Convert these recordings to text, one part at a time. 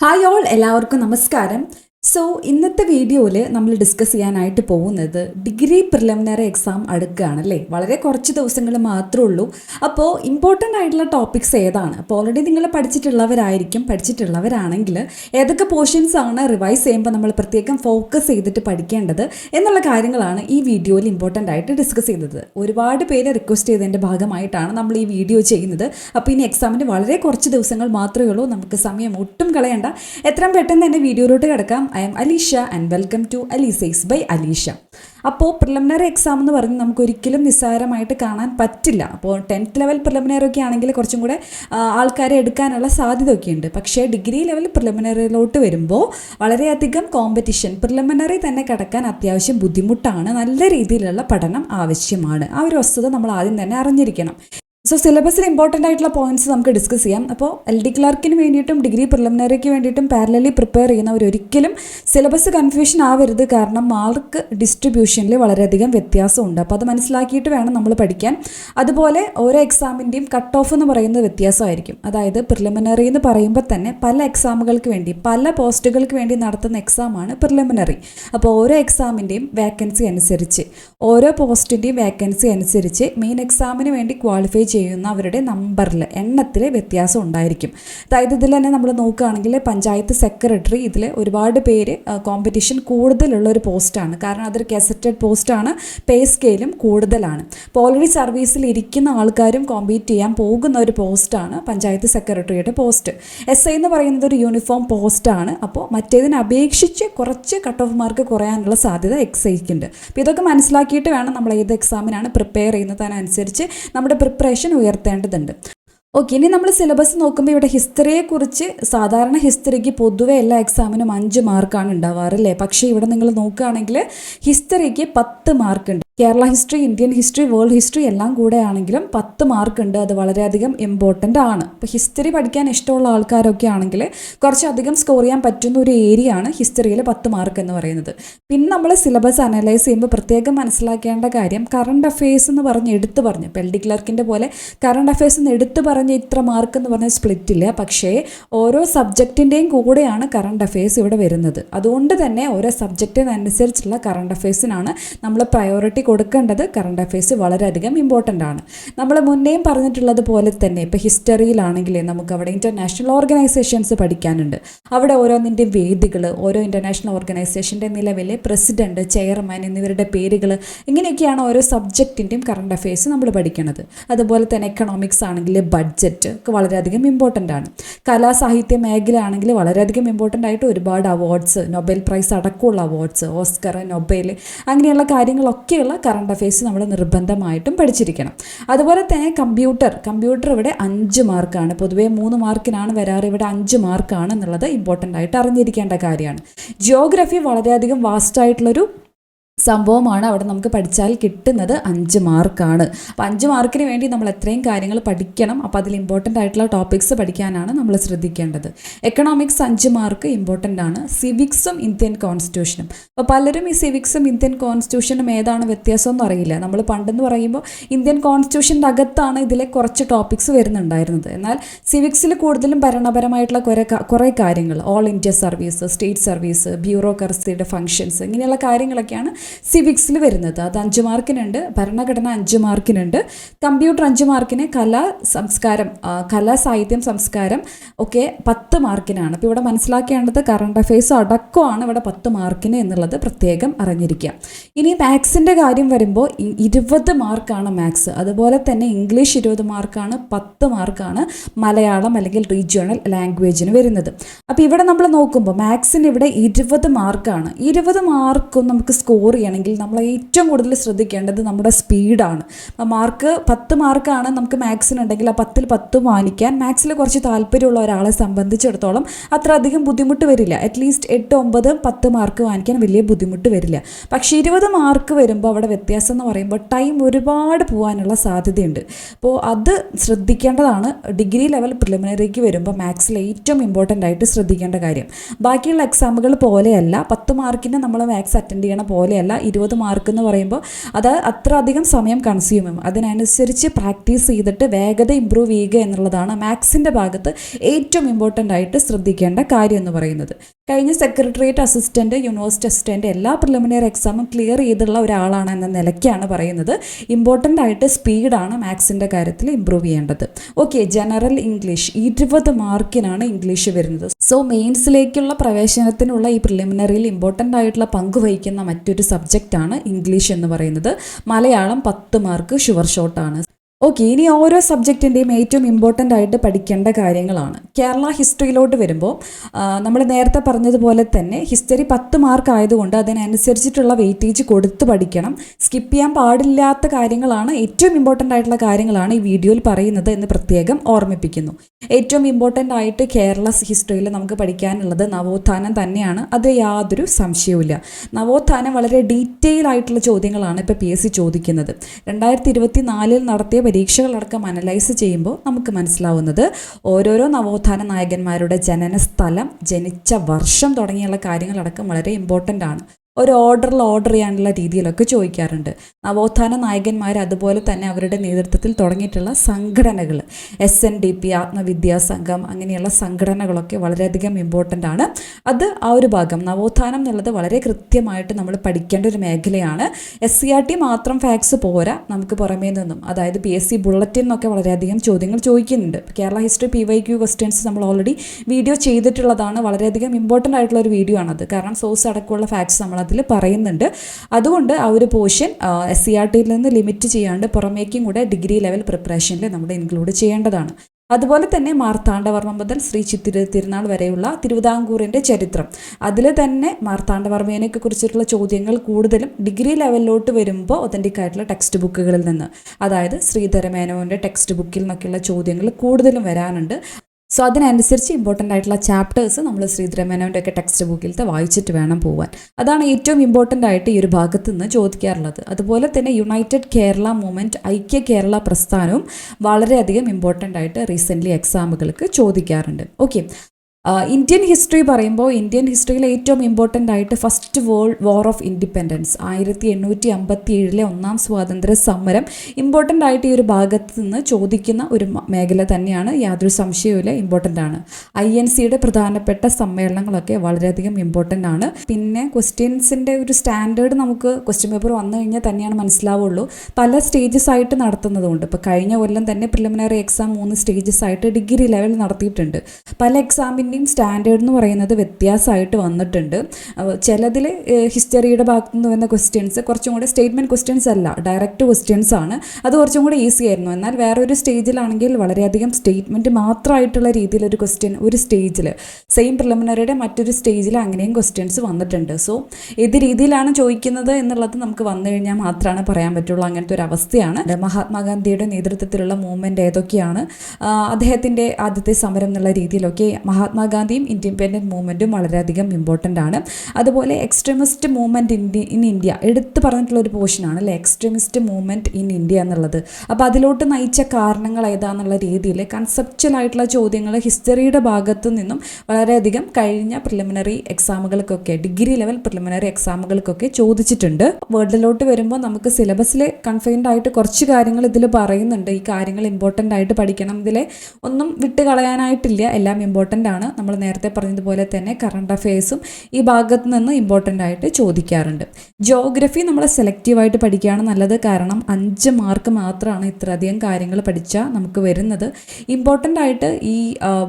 Hi all എല്ലാവർക്കും നമസ്കാരം. So ഇന്നത്തെ വീഡിയോയിൽ നമ്മൾ ഡിസ്കസ് ചെയ്യാനായിട്ട് പോകുന്നത് ഡിഗ്രി പ്രിലിമിനറി എക്സാം അടുക്കുകയാണല്ലേ? വളരെ കുറച്ച് ദിവസങ്ങൾ മാത്രമേ ഉള്ളൂ. അപ്പോൾ ഇമ്പോർട്ടന്റ് ആയിട്ടുള്ള ടോപ്പിക്സ് ഏതാണ്? അപ്പോൾ ഓൾറെഡി നിങ്ങൾ പഠിച്ചിട്ടുള്ളവരായിരിക്കും പഠിച്ചിട്ടുള്ളവരാണെങ്കിൽ ഏതൊക്കെ പോർഷൻസ് ആണ് റിവൈസ് ചെയ്യുമ്പോൾ നമ്മൾ പ്രത്യേകം ഫോക്കസ് ചെയ്തിട്ട് പഠിക്കേണ്ടത് എന്നുള്ള കാര്യങ്ങളാണ് ഈ വീഡിയോയിൽ ഇമ്പോർട്ടന്റ് ആയിട്ട് ഡിസ്കസ് ചെയ്തത് ഒരുപാട് പേര് റിക്വസ്റ്റ് ചെയ്തതിന്റെ ഭാഗമായിട്ടാണ് നമ്മൾ ഈ വീഡിയോ ചെയ്യുന്നത്. അപ്പോൾ ഇനി എക്സാമിന് വളരെ കുറച്ച് ദിവസങ്ങൾ മാത്രമേ ഉള്ളൂ. നമുക്ക് സമയം ഒട്ടും കളയണ്ട. എത്രയും പെട്ടെന്ന് തന്നെ വീഡിയോയിലോട്ട് കിടക്കാം. I'm Alisha and welcome to അലീസൈസ് by Alisha അപ്പോൾ പ്രിലിമിനറി എക്സാം എന്ന് പറഞ്ഞ് നമുക്ക് ഒരിക്കലും നിസ്സാരമായിട്ട് കാണാൻ പറ്റില്ല. അപ്പോൾ ടെൻത്ത് ലെവൽ പ്രിലിമിനറി ഒക്കെ ആണെങ്കിൽ കുറച്ചും കൂടെ ആൾക്കാരെ എടുക്കാനുള്ള സാധ്യത ഒക്കെ ഉണ്ട് പക്ഷേ ഡിഗ്രി ലെവൽ പ്രിലിമിനറിയിലോട്ട് വരുമ്പോൾ വളരെയധികം കോമ്പറ്റീഷൻ പ്രിലിമിനറി തന്നെ കിടക്കാൻ അത്യാവശ്യം ബുദ്ധിമുട്ടാണ്. നല്ല രീതിയിലുള്ള പഠനം ആവശ്യമാണ്. ആ ഒരു വസ്തുത നമ്മൾ ആദ്യം തന്നെ അറിഞ്ഞിരിക്കണം. സോ സിലബസിൽ ഇമ്പോർട്ടന്റ് ആയിട്ടുള്ള പോയിന്റ്സ് നമുക്ക് ഡിസ്കസ് ചെയ്യാം. അപ്പോൾ എൽ ഡി ക്ലർക്കിന് വേണ്ടിയിട്ടും ഡിഗ്രി പ്രിലിമിനറിക്ക് വേണ്ടിയിട്ടും പാരലലി പ്രിപ്പയർ ചെയ്യുന്നവർ ഒരിക്കലും സിലബസ് കൺഫ്യൂഷൻ ആവരുത് കാരണം മാർക്ക് ഡിസ്ട്രിബ്യൂഷനിൽ വളരെയധികം വ്യത്യാസമുണ്ട്. അപ്പോൾ അത് മനസ്സിലാക്കിയിട്ട് വേണം നമ്മൾ പഠിക്കാൻ. അതുപോലെ ഓരോ എക്സാമിന്റെയും കട്ട് ഓഫ് എന്ന് പറയുന്നത് വ്യത്യാസമായിരിക്കും. അതായത് പ്രിലിമിനറി എന്ന് പറയുമ്പോൾ തന്നെ പല എക്സാമുകൾക്ക് വേണ്ടി പല പോസ്റ്റുകൾക്ക് വേണ്ടി നടത്തുന്ന എക്സാമാണ് പ്രിലിമിനറി അപ്പോൾ ഓരോ എക്സാമിന്റെയും വേക്കൻസി അനുസരിച്ച് ഓരോ പോസ്റ്റിന്റെയും വേക്കൻസി അനുസരിച്ച് മെയിൻ എക്സാമിന് വേണ്ടി ക്വാളിഫൈ ചെയ്യുന്നവരുടെ നമ്പറിൽ എണ്ണത്തിൽ വ്യത്യാസം ഉണ്ടായിരിക്കും. അതായത് ഇതിൽ തന്നെ നമ്മൾ നോക്കുകയാണെങ്കിൽ പഞ്ചായത്ത് സെക്രട്ടറി ഇതിൽ ഒരുപാട് പേര് കോമ്പറ്റീഷൻ കൂടുതലുള്ള ഒരു പോസ്റ്റാണ് കാരണം അതൊരു ഗസറ്റഡ് പോസ്റ്റാണ് പേ സ്കെയിലും കൂടുതലാണ്. അപ്പോൾ ഓൾറെഡി സർവീസിൽ ഇരിക്കുന്ന ആൾക്കാരും കോമ്പീറ്റ് ചെയ്യാൻ പോകുന്ന ഒരു പോസ്റ്റാണ് പഞ്ചായത്ത് സെക്രട്ടറിയുടെ പോസ്റ്റ് എസ് ഐ എന്ന് പറയുന്നത് ഒരു യൂണിഫോം പോസ്റ്റാണ് അപ്പോൾ മറ്റേതിനെ അപേക്ഷിച്ച് കുറച്ച് കട്ട് ഓഫ് മാർക്ക് കുറയാനുള്ള സാധ്യത എക്സൈക്കുണ്ട് അപ്പോൾ ഇതൊക്കെ മനസ്സിലാക്കിയിട്ട് വേണം നമ്മൾ ഏത് എക്സാമിനാണ് പ്രിപ്പയർ ചെയ്യുന്നത് അതിനനുസരിച്ച് നമ്മുടെ പ്രിപ്പറേഷൻ ഉയർത്തേണ്ടതുണ്ട്. ഓക്കെ ഇനി നമ്മൾ സിലബസ് നോക്കുമ്പോൾ ഇവിടെ ഹിസ്റ്ററിയെക്കുറിച്ച് സാധാരണ ഹിസ്റ്ററിക്ക് പൊതുവെ എല്ലാ എക്സാമിനും അഞ്ച് മാർക്കാണ് ഉണ്ടാവാറ് അല്ലേ? പക്ഷേ ഇവിടെ നിങ്ങൾ നോക്കുകയാണെങ്കിൽ ഹിസ്റ്ററിക്ക് പത്ത് മാർക്ക് ഉണ്ട്. Kerala history Indian history world history എല്ലാം കൂടെ ആണെങ്കിലും പത്ത് മാർക്ക് ഉണ്ട് അത് വളരെയധികം ഇമ്പോർട്ടന്റ് ആണ്. ഇപ്പോൾ ഹിസ്റ്ററി പഠിക്കാൻ ഇഷ്ടമുള്ള ആൾക്കാരൊക്കെ ആണെങ്കിൽ കുറച്ചധികം സ്കോർ ചെയ്യാൻ പറ്റുന്ന ഒരു ഏരിയ ആണ് ഹിസ്റ്ററിയിൽ പത്ത് മാർക്ക് എന്ന് പറയുന്നത്. പിന്നെ നമ്മൾ സിലബസ് അനലൈസ് ചെയ്യുമ്പോൾ പ്രത്യേകം മനസ്സിലാക്കേണ്ട കാര്യം കറണ്ട് അഫയേഴ്സ് എന്ന് പറഞ്ഞ് എടുത്തു പറഞ്ഞു. ഇപ്പോൾ ഡി ക്ലർക്കിന്റെ പോലെ കറണ്ട് അഫയേഴ്സ് എന്ന് എടുത്തു പറഞ്ഞ് ഇത്ര മാർക്ക് എന്ന് പറഞ്ഞ സ്പ്ലിറ്റ് ഇല്ല. പക്ഷേ ഓരോ സബ്ജക്റ്റിന്റെയും കൂടെയാണ് കറണ്ട് അഫയേഴ്സ് ഇവിടെ വരുന്നത്. അതുകൊണ്ട് തന്നെ ഓരോ സബ്ജക്റ്റിനനുസരിച്ചുള്ള കറണ്ട് അഫയേഴ്സിനാണ് നമ്മൾ പ്രയോറിറ്റി കൊടുക്കേണ്ടത് കറണ്ട് അഫയേഴ്സ് വളരെയധികം ഇമ്പോർട്ടന്റ് ആണ്. നമ്മൾ മുന്നേയും പറഞ്ഞിട്ടുള്ളത് പോലെ തന്നെ ഇപ്പോൾ ഹിസ്റ്ററിയിലാണെങ്കിൽ നമുക്ക് അവിടെ ഇന്റർനാഷണൽ ഓർഗനൈസേഷൻസ് പഠിക്കാനുണ്ട്. അവിടെ ഓരോന്നിന്റെയും വേദികൾ ഓരോ ഇന്റർനാഷണൽ ഓർഗനൈസേഷന്റെ നിലവിലെ പ്രസിഡന്റ് ചെയർമാൻ എന്നിവരുടെ പേരുകൾ ഇങ്ങനെയൊക്കെയാണ് ഓരോ സബ്ജക്റ്റിന്റെയും കറണ്ട് അഫയേഴ്സ് നമ്മൾ പഠിക്കുന്നത് അതുപോലെ തന്നെ എക്കണോമിക്സ് ആണെങ്കിൽ ബഡ്ജറ്റ് ഒക്കെ വളരെയധികം ഇമ്പോർട്ടന്റ് ആണ്. കലാസാഹിത്യ മേഖല ആണെങ്കിൽ വളരെയധികം ഇമ്പോർട്ടന്റ് ആയിട്ട് ഒരുപാട് അവാർഡ്സ് നൊബേൽ പ്രൈസ് അടക്കമുള്ള അവാർഡ്സ് ഓസ്കർ നൊബേൽ അങ്ങനെയുള്ള കാര്യങ്ങളൊക്കെയുള്ള കറണ്ട് അഫയേഴ്സ് നമ്മൾ നിർബന്ധമായിട്ടും പഠിച്ചിരിക്കണം. അതുപോലെ തന്നെ കമ്പ്യൂട്ടർ കമ്പ്യൂട്ടർ ഇവിടെ അഞ്ച് മാർക്കാണ് പൊതുവേ മൂന്ന് മാർക്കിനാണ് വരാറ്. ഇവിടെ അഞ്ച് മാർക്കാണ് എന്നുള്ളത് ഇമ്പോർട്ടന്റ് ആയിട്ട് അറിഞ്ഞിരിക്കേണ്ട കാര്യമാണ്. ജിയോഗ്രഫി വളരെയധികം വാസ്റ്റ് ആയിട്ടുള്ളൊരു സംഭവമാണ് അവിടെ നമുക്ക് പഠിച്ചാൽ കിട്ടുന്നത് അഞ്ച് മാർക്കാണ്. അപ്പോൾ അഞ്ച് മാർക്കിന് വേണ്ടി നമ്മൾ എത്രയും കാര്യങ്ങൾ പഠിക്കണം. അപ്പോൾ അതിൽ ഇമ്പോർട്ടന്റ് ആയിട്ടുള്ള ടോപ്പിക്സ് പഠിക്കാനാണ് നമ്മൾ ശ്രദ്ധിക്കേണ്ടത്. എക്കണോമിക്സ് അഞ്ച് മാർക്ക് ഇമ്പോർട്ടന്റ് ആണ്. സിവിക്സും ഇന്ത്യൻ കോൺസ്റ്റിറ്റ്യൂഷനും അപ്പോൾ പലരും ഈ സിവിക്സും ഇന്ത്യൻ കോൺസ്റ്റിറ്റ്യൂഷനും ഏതാണ് വ്യത്യാസം എന്ന് അറിയില്ല. നമ്മൾ പണ്ടെന്ന് പറയുമ്പോൾ ഇന്ത്യൻ കോൺസ്റ്റിറ്റ്യൂഷന്റെ അകത്താണ് ഇതിലെ കുറച്ച് ടോപ്പിക്സ് വരുന്നുണ്ടായിരുന്നത്. എന്നാൽ സിവിക്സിൽ കൂടുതലും ഭരണപരമായിട്ടുള്ള കുറേ കുറേ കാര്യങ്ങൾ. All India service state service ബ്യൂറോക്രസിയുടെ functions ഇങ്ങനെയുള്ള കാര്യങ്ങളൊക്കെയാണ് സിവിക്സിൽ വരുന്നത്. അത് അഞ്ച് മാർക്കിനുണ്ട്. ഭരണഘടന അഞ്ച് മാർക്കിനുണ്ട്. കമ്പ്യൂട്ടർ അഞ്ച് മാർക്കിന് കലാ സംസ്കാരം കലാ സാഹിത്യം സംസ്കാരം ഒക്കെ പത്ത് മാർക്കിനാണ്. അപ്പോൾ ഇവിടെ മനസ്സിലാക്കേണ്ടത് കറണ്ട് അഫയേഴ്സ് അടക്കമാണ് ഇവിടെ പത്ത് മാർക്കിന് എന്നുള്ളത് പ്രത്യേകം അറിഞ്ഞിരിക്കുക. ഇനി മാത്സിന്റെ കാര്യം വരുമ്പോൾ ഇരുപത് മാർക്കാണ് മാത്സ്. അതുപോലെ തന്നെ ഇംഗ്ലീഷ് ഇരുപത് മാർക്കാണ് പത്ത് മാർക്കാണ് മലയാളം അല്ലെങ്കിൽ റീജിയണൽ ലാംഗ്വേജിന് വരുന്നത്. അപ്പോൾ ഇവിടെ നമ്മൾ നോക്കുമ്പോൾ മാത്സിന് ഇവിടെ ഇരുപത് മാർക്കാണ്. ഇരുപത് മാർക്കും നമുക്ക് സ്കോർ ചെയ്യണമെങ്കിൽ നമ്മൾ ഏറ്റവും കൂടുതൽ ശ്രദ്ധിക്കേണ്ടത് നമ്മുടെ സ്പീഡാണ്. അപ്പോൾ മാർക്ക് പത്ത് മാർക്കാണ് നമുക്ക് മാത്സിനുണ്ടെങ്കിൽ ആ പത്തിൽ പത്ത് വാങ്ങിക്കാൻ മാത്സിൽ കുറച്ച് താല്പര്യമുള്ള ഒരാളെ സംബന്ധിച്ചിടത്തോളം അത്ര അധികം ബുദ്ധിമുട്ട് വരില്ല. അറ്റ്ലീസ്റ്റ് എട്ട് ഒമ്പത് പത്ത് മാർക്ക് വാങ്ങിക്കാൻ വലിയ ബുദ്ധിമുട്ട് വരില്ല. പക്ഷേ ഇരുപത് മാർക്ക് വരുമ്പോൾ അവിടെ വ്യത്യാസം എന്ന് പറയുമ്പോൾ ടൈം ഒരുപാട് പോകാനുള്ള സാധ്യതയുണ്ട്. അപ്പോൾ അത് ശ്രദ്ധിക്കേണ്ടതാണ്. ഡിഗ്രി ലെവൽ പ്രിലിമിനറിക്ക് വരുമ്പോൾ മാത്സിൽ ഏറ്റവും ഇമ്പോർട്ടന്റ് ആയിട്ട് ശ്രദ്ധിക്കേണ്ട കാര്യം. ബാക്കിയുള്ള എക്സാമുകൾ പോലെയല്ല. പത്ത് മാർക്കിന് നമ്മൾ മാത്സ് അറ്റൻഡ് ചെയ്യണ പോലെയല്ല. മാർക്കല്ല ഇരുപത് മാർക്ക് എന്ന് പറയുമ്പോൾ അത് അത്ര അധികം സമയം കൺസ്യൂം അതിനനുസരിച്ച് പ്രാക്ടീസ് ചെയ്തിട്ട് വേഗത ഇമ്പ്രൂവ് ചെയ്യുക എന്നുള്ളതാണ് മാത്സിന്റെ ഭാഗത്ത് ഏറ്റവും ഇമ്പോർട്ടന്റ് ആയിട്ട് ശ്രദ്ധിക്കേണ്ട കാര്യം എന്ന് പറയുന്നത്. കഴിഞ്ഞ സെക്രട്ടേറിയറ്റ് അസിസ്റ്റന്റ് യൂണിവേഴ്സിറ്റി അസിസ്റ്റന്റ് എല്ലാ പ്രിലിമിനറി എക്സാമും ക്ലിയർ ചെയ്തിട്ടുള്ള ഒരാളാണ് എന്ന നിലയ്ക്കാണ് പറയുന്നത്. ഇമ്പോർട്ടന്റ് ആയിട്ട് സ്പീഡാണ് മാത്സിന്റെ കാര്യത്തിൽ ഇമ്പ്രൂവ് ചെയ്യേണ്ടത്. ഓക്കെ ജനറൽ ഇംഗ്ലീഷ് ഇരുപത് മാർക്കിനാണ് ഇംഗ്ലീഷ് വരുന്നത്. സോ മെയിൻസിലേക്കുള്ള പ്രവേശനത്തിനുള്ള ഈ പ്രിലിമിനറിയിൽ ഇമ്പോർട്ടന്റ് ആയിട്ടുള്ള പങ്ക് വഹിക്കുന്ന മറ്റൊരു സബ്ജക്റ്റാണ് ഇംഗ്ലീഷ് എന്ന് പറയുന്നത്. മലയാളം പത്ത് മാർക്ക് ഷുവർ ഷോട്ടാണ് ഓക്കെ ഇനി ഓരോ സബ്ജക്റ്റിന്റെയും ഏറ്റവും ഇമ്പോർട്ടന്റ് ആയിട്ട് പഠിക്കേണ്ട കാര്യങ്ങളാണ്. കേരള ഹിസ്റ്ററിയിലോട്ട് വരുമ്പോൾ നമ്മൾ നേരത്തെ പറഞ്ഞതുപോലെ തന്നെ ഹിസ്റ്ററി പത്ത് മാർക്ക് ആയതുകൊണ്ട് അതിനനുസരിച്ചിട്ടുള്ള വെയിറ്റേജ് കൊടുത്ത് പഠിക്കണം. സ്കിപ്പ് ചെയ്യാൻ പാടില്ലാത്ത കാര്യങ്ങളാണ് ഏറ്റവും ഇമ്പോർട്ടന്റ് ആയിട്ടുള്ള കാര്യങ്ങളാണ് ഈ വീഡിയോയിൽ പറയുന്നത് എന്ന് പ്രത്യേകം ഓർമ്മിപ്പിക്കുന്നു. ഏറ്റവും ഇമ്പോർട്ടന്റ് ആയിട്ട് കേരള ഹിസ്റ്ററിയിൽ നമുക്ക് പഠിക്കാനുള്ളത് നവോത്ഥാനം തന്നെയാണ്. അത് യാതൊരു സംശയവുമില്ല. നവോത്ഥാനം വളരെ ഡീറ്റെയിൽ ആയിട്ടുള്ള ചോദ്യങ്ങളാണ് ഇപ്പോൾ പി എസ് സി ചോദിക്കുന്നത്. രണ്ടായിരത്തി ഇരുപത്തി നാലിൽ നടത്തിയ പരീക്ഷകളടക്കം അനലൈസ് ചെയ്യുമ്പോൾ നമുക്ക് മനസ്സിലാവുന്നത് ഓരോരോ നവോത്ഥാന നായകന്മാരുടെ ജനന സ്ഥലം ജനിച്ച വർഷം തുടങ്ങിയുള്ള കാര്യങ്ങളടക്കം വളരെ ഇമ്പോർട്ടന്റ് ആണ്. ഒരു ഓർഡറിൽ ഓർഡർ ചെയ്യാനുള്ള രീതിയിലൊക്കെ ചോദിക്കാറുണ്ട്. നവോത്ഥാന നായകന്മാർ അതുപോലെ തന്നെ അവരുടെ നേതൃത്വത്തിൽ തുടങ്ങിയിട്ടുള്ള സംഘടനകൾ S N D P Atmavidya Sangham അങ്ങനെയുള്ള സംഘടനകളൊക്കെ വളരെയധികം ഇമ്പോർട്ടന്റ് ആണ്. അത് ആ ഒരു ഭാഗം. നവോത്ഥാനം എന്നുള്ളത് വളരെ കൃത്യമായിട്ട് നമ്മൾ പഠിക്കേണ്ട ഒരു മേഖലയാണ്. എസ് സി ആർ ടി മാത്രം ഫാക്സ് പോരാ നമുക്ക് പുറമേ നിന്നും. അതായത് പി എസ് സി ബുള്ളറ്റിൻ എന്നൊക്കെ വളരെയധികം ചോദ്യങ്ങൾ ചോദിക്കുന്നുണ്ട്. Kerala history P Y Q questions നമ്മൾ ഓൾറെഡി വീഡിയോ ചെയ്തിട്ടുള്ളതാണ്. വളരെയധികം ഇമ്പോർട്ടന്റ് ആയിട്ടുള്ള ഒരു വീഡിയോ ആണത്. കാരണം സോഴ്സ് അടക്കമുള്ള ഫാക്സ് നമ്മൾ അതിൽ പറയുന്നുണ്ട്. അതുകൊണ്ട് ആ ഒരു പോർഷൻ എസ് സി ആർ ടിയിൽ നിന്ന് ലിമിറ്റ് ചെയ്യാണ്ട് പുറമേക്കും കൂടെ ഡിഗ്രി ലെവൽ പ്രിപ്പറേഷനിൽ നമ്മൾ ഇൻക്ലൂഡ് ചെയ്യേണ്ടതാണ്. അതുപോലെ തന്നെ മാർത്താണ്ഡവർമ്മ മുതൽ ശ്രീ ചിത്തിര തിരുനാൾ വരെയുള്ള തിരുവിതാംകൂറിന്റെ ചരിത്രം. അതിൽ തന്നെ മാർത്താണ്ഡവർമ്മേനെയൊക്കെ കുറിച്ചിട്ടുള്ള ചോദ്യങ്ങൾ കൂടുതലും ഡിഗ്രി ലെവലിലോട്ട് വരുമ്പോൾ ഒതന്റിക് ആയിട്ടുള്ള ടെക്സ്റ്റ് ബുക്കുകളിൽ നിന്ന്. അതായത് ശ്രീധരമേനോന്റെ ടെക്സ്റ്റ് ബുക്കിൽ നിന്നൊക്കെയുള്ള ചോദ്യങ്ങൾ കൂടുതലും വരാനുണ്ട്. സോ അതിനനുസരിച്ച് ഇമ്പോർട്ടന്റ് ആയിട്ടുള്ള ചാപ്റ്റേഴ്സ് നമ്മൾ ശ്രീധരമേനോന്റെ ഒക്കെ ടെക്സ്റ്റ് ബുക്കിലത്തെ വായിച്ചിട്ട് വേണം പോകാൻ അതാണ് ഏറ്റവും ഇമ്പോർട്ടന്റ് ആയിട്ട് ഈ ഒരു ഭാഗത്ത് നിന്ന് ചോദിക്കാറുള്ളത്. അതുപോലെ തന്നെ യുണൈറ്റഡ് കേരള മൂവ്മെന്റ് ഐക്യ കേരള പ്രസ്ഥാനവും വളരെയധികം ഇമ്പോർട്ടന്റ് ആയിട്ട് റീസെന്റ്ലി എക്സാമുകൾക്ക് ചോദിക്കാറുണ്ട്. ഓക്കെ ഇന്ത്യൻ ഹിസ്റ്ററി പറയുമ്പോൾ ഇന്ത്യൻ ഹിസ്റ്ററിയിൽ ഏറ്റവും ഇമ്പോർട്ടന്റ് ആയിട്ട് first world war of independence ആയിരത്തി എണ്ണൂറ്റി അമ്പത്തി ഏഴിലെ ഒന്നാം സ്വാതന്ത്ര്യ സമരം ഇമ്പോർട്ടന്റ് ആയിട്ട് ഈ ഒരു ഭാഗത്ത് നിന്ന് ചോദിക്കുന്ന ഒരു മേഖല തന്നെയാണ്. യാതൊരു സംശയവുമില്ല ഇമ്പോർട്ടന്റ് ആണ്. ഐ എൻ സിയുടെ പ്രധാനപ്പെട്ട സമ്മേളനങ്ങളൊക്കെ വളരെയധികം ഇമ്പോർട്ടന്റ് ആണ്. പിന്നെ ക്വസ്റ്റ്യൻസിന്റെ ഒരു സ്റ്റാൻഡേർഡ് നമുക്ക് ക്വസ്റ്റ്യൻ പേപ്പർ വന്നു കഴിഞ്ഞാൽ തന്നെയാണ് മനസ്സിലാവുള്ളൂ. പല സ്റ്റേജസ് ആയിട്ട് നടത്തുന്നതുകൊണ്ട്. ഇപ്പോൾ കഴിഞ്ഞ കൊല്ലം തന്നെ പ്രിലിമിനറി എക്സാം മൂന്ന് സ്റ്റേജസ് ആയിട്ട് ഡിഗ്രി ലെവൽ നടത്തിയിട്ടുണ്ട്. പല എക്സാമിന്റെയും സ്റ്റാൻഡേർഡ് എന്ന് പറയുന്നത് വ്യത്യാസമായിട്ട് വന്നിട്ടുണ്ട്. ചിലതിൽ ഹിസ്റ്ററിയുടെ ഭാഗത്തു നിന്ന് വരുന്ന ക്വസ്റ്റ്യൻസ് കുറച്ചും കൂടെ സ്റ്റേറ്റ്മെന്റ് ക്വസ്റ്റ്യൻസ് അല്ല ഡയറക്റ്റ് ക്വസ്റ്റ്യൻസ് ആണ്. അത് കുറച്ചും കൂടെ ഈസി ആയിരുന്നു. എന്നാൽ വേറൊരു സ്റ്റേജിലാണെങ്കിൽ വളരെയധികം സ്റ്റേറ്റ്മെന്റ് മാത്രമായിട്ടുള്ള രീതിയിൽ ഒരു ക്വസ്റ്റ്യൻ ഒരു സ്റ്റേജിൽ സെയിം പ്രിലിമിനറിയുടെ മറ്റൊരു സ്റ്റേജിൽ അങ്ങനെയും ക്വസ്റ്റ്യൻസ് വന്നിട്ടുണ്ട്. സോ ഏത് രീതിയിലാണ് ചോദിക്കുന്നത് എന്നുള്ളത് നമുക്ക് വന്നു കഴിഞ്ഞാൽ മാത്രമാണ് പറയാൻ പറ്റുള്ളൂ. അങ്ങനത്തെ ഒരു അവസ്ഥയാണ്. മഹാത്മാഗാന്ധിയുടെ നേതൃത്വത്തിലുള്ള മൂവ്മെന്റ് ഏതൊക്കെയാണ്? അദ്ദേഹത്തിന്റെ ആദ്യത്തെ സമരം എന്നുള്ള രീതിയിലൊക്കെ മഹാത്മാഗാന്ധിയും ഇൻഡിപെൻഡന്റ് മൂവ്മെന്റും വളരെയധികം ഇമ്പോർട്ടന്റ് ആണ്. അതുപോലെ എക്സ്ട്രീമിസ്റ്റ് മൂവ്മെന്റ് ഇൻ ഇന്ത്യ എടുത്തു പറഞ്ഞിട്ടുള്ള ഒരു പോർഷനാണ് അല്ലേ? എക്സ്ട്രീമിസ്റ്റ് മൂവ്മെന്റ് ഇൻ ഇന്ത്യ എന്നുള്ളത്. അപ്പോൾ അതിലോട്ട് നയിച്ച കാരണങ്ങൾ ഏതാന്നുള്ള രീതിയിൽ കൺസെപ്ച്വൽ ആയിട്ടുള്ള ചോദ്യങ്ങൾ ഹിസ്റ്ററിയുടെ ഭാഗത്തു നിന്നും വളരെയധികം കഴിഞ്ഞ പ്രിലിമിനറി എക്സാമുകൾക്കൊക്കെ ഡിഗ്രി ലെവൽ പ്രിലിമിനറി എക്സാമുകൾക്കൊക്കെ ചോദിച്ചിട്ടുണ്ട്. വേൾഡിലോട്ട് വരുമ്പോൾ നമുക്ക് സിലബസിൽ കൺഫൈൻഡ് ആയിട്ട് കുറച്ച് കാര്യങ്ങൾ ഇതിൽ പറയുന്നുണ്ട്. ഈ കാര്യങ്ങൾ ഇമ്പോർട്ടന്റ് ആയിട്ട് പഠിക്കണം. ഇതിലെ ഒന്നും വിട്ട് കളയാനായിട്ടില്ല എല്ലാം ഇമ്പോർട്ടന്റ് ആണ്. നമ്മൾ നേരത്തെ പറഞ്ഞതുപോലെ തന്നെ കറണ്ട് അഫയേഴ്സും ഈ ഭാഗത്ത് നിന്ന് ഇമ്പോർട്ടന്റ് ആയിട്ട് ചോദിക്കാറുണ്ട്. ജോഗ്രഫി നമ്മൾ സെലക്റ്റീവായിട്ട് പഠിക്കുകയാണ് നല്ലത്. കാരണം അഞ്ച് മാർക്ക് മാത്രമാണ് ഇത്രയധികം കാര്യങ്ങൾ പഠിച്ചാൽ നമുക്ക് വരുന്നത്. ഇമ്പോർട്ടന്റ് ആയിട്ട് ഈ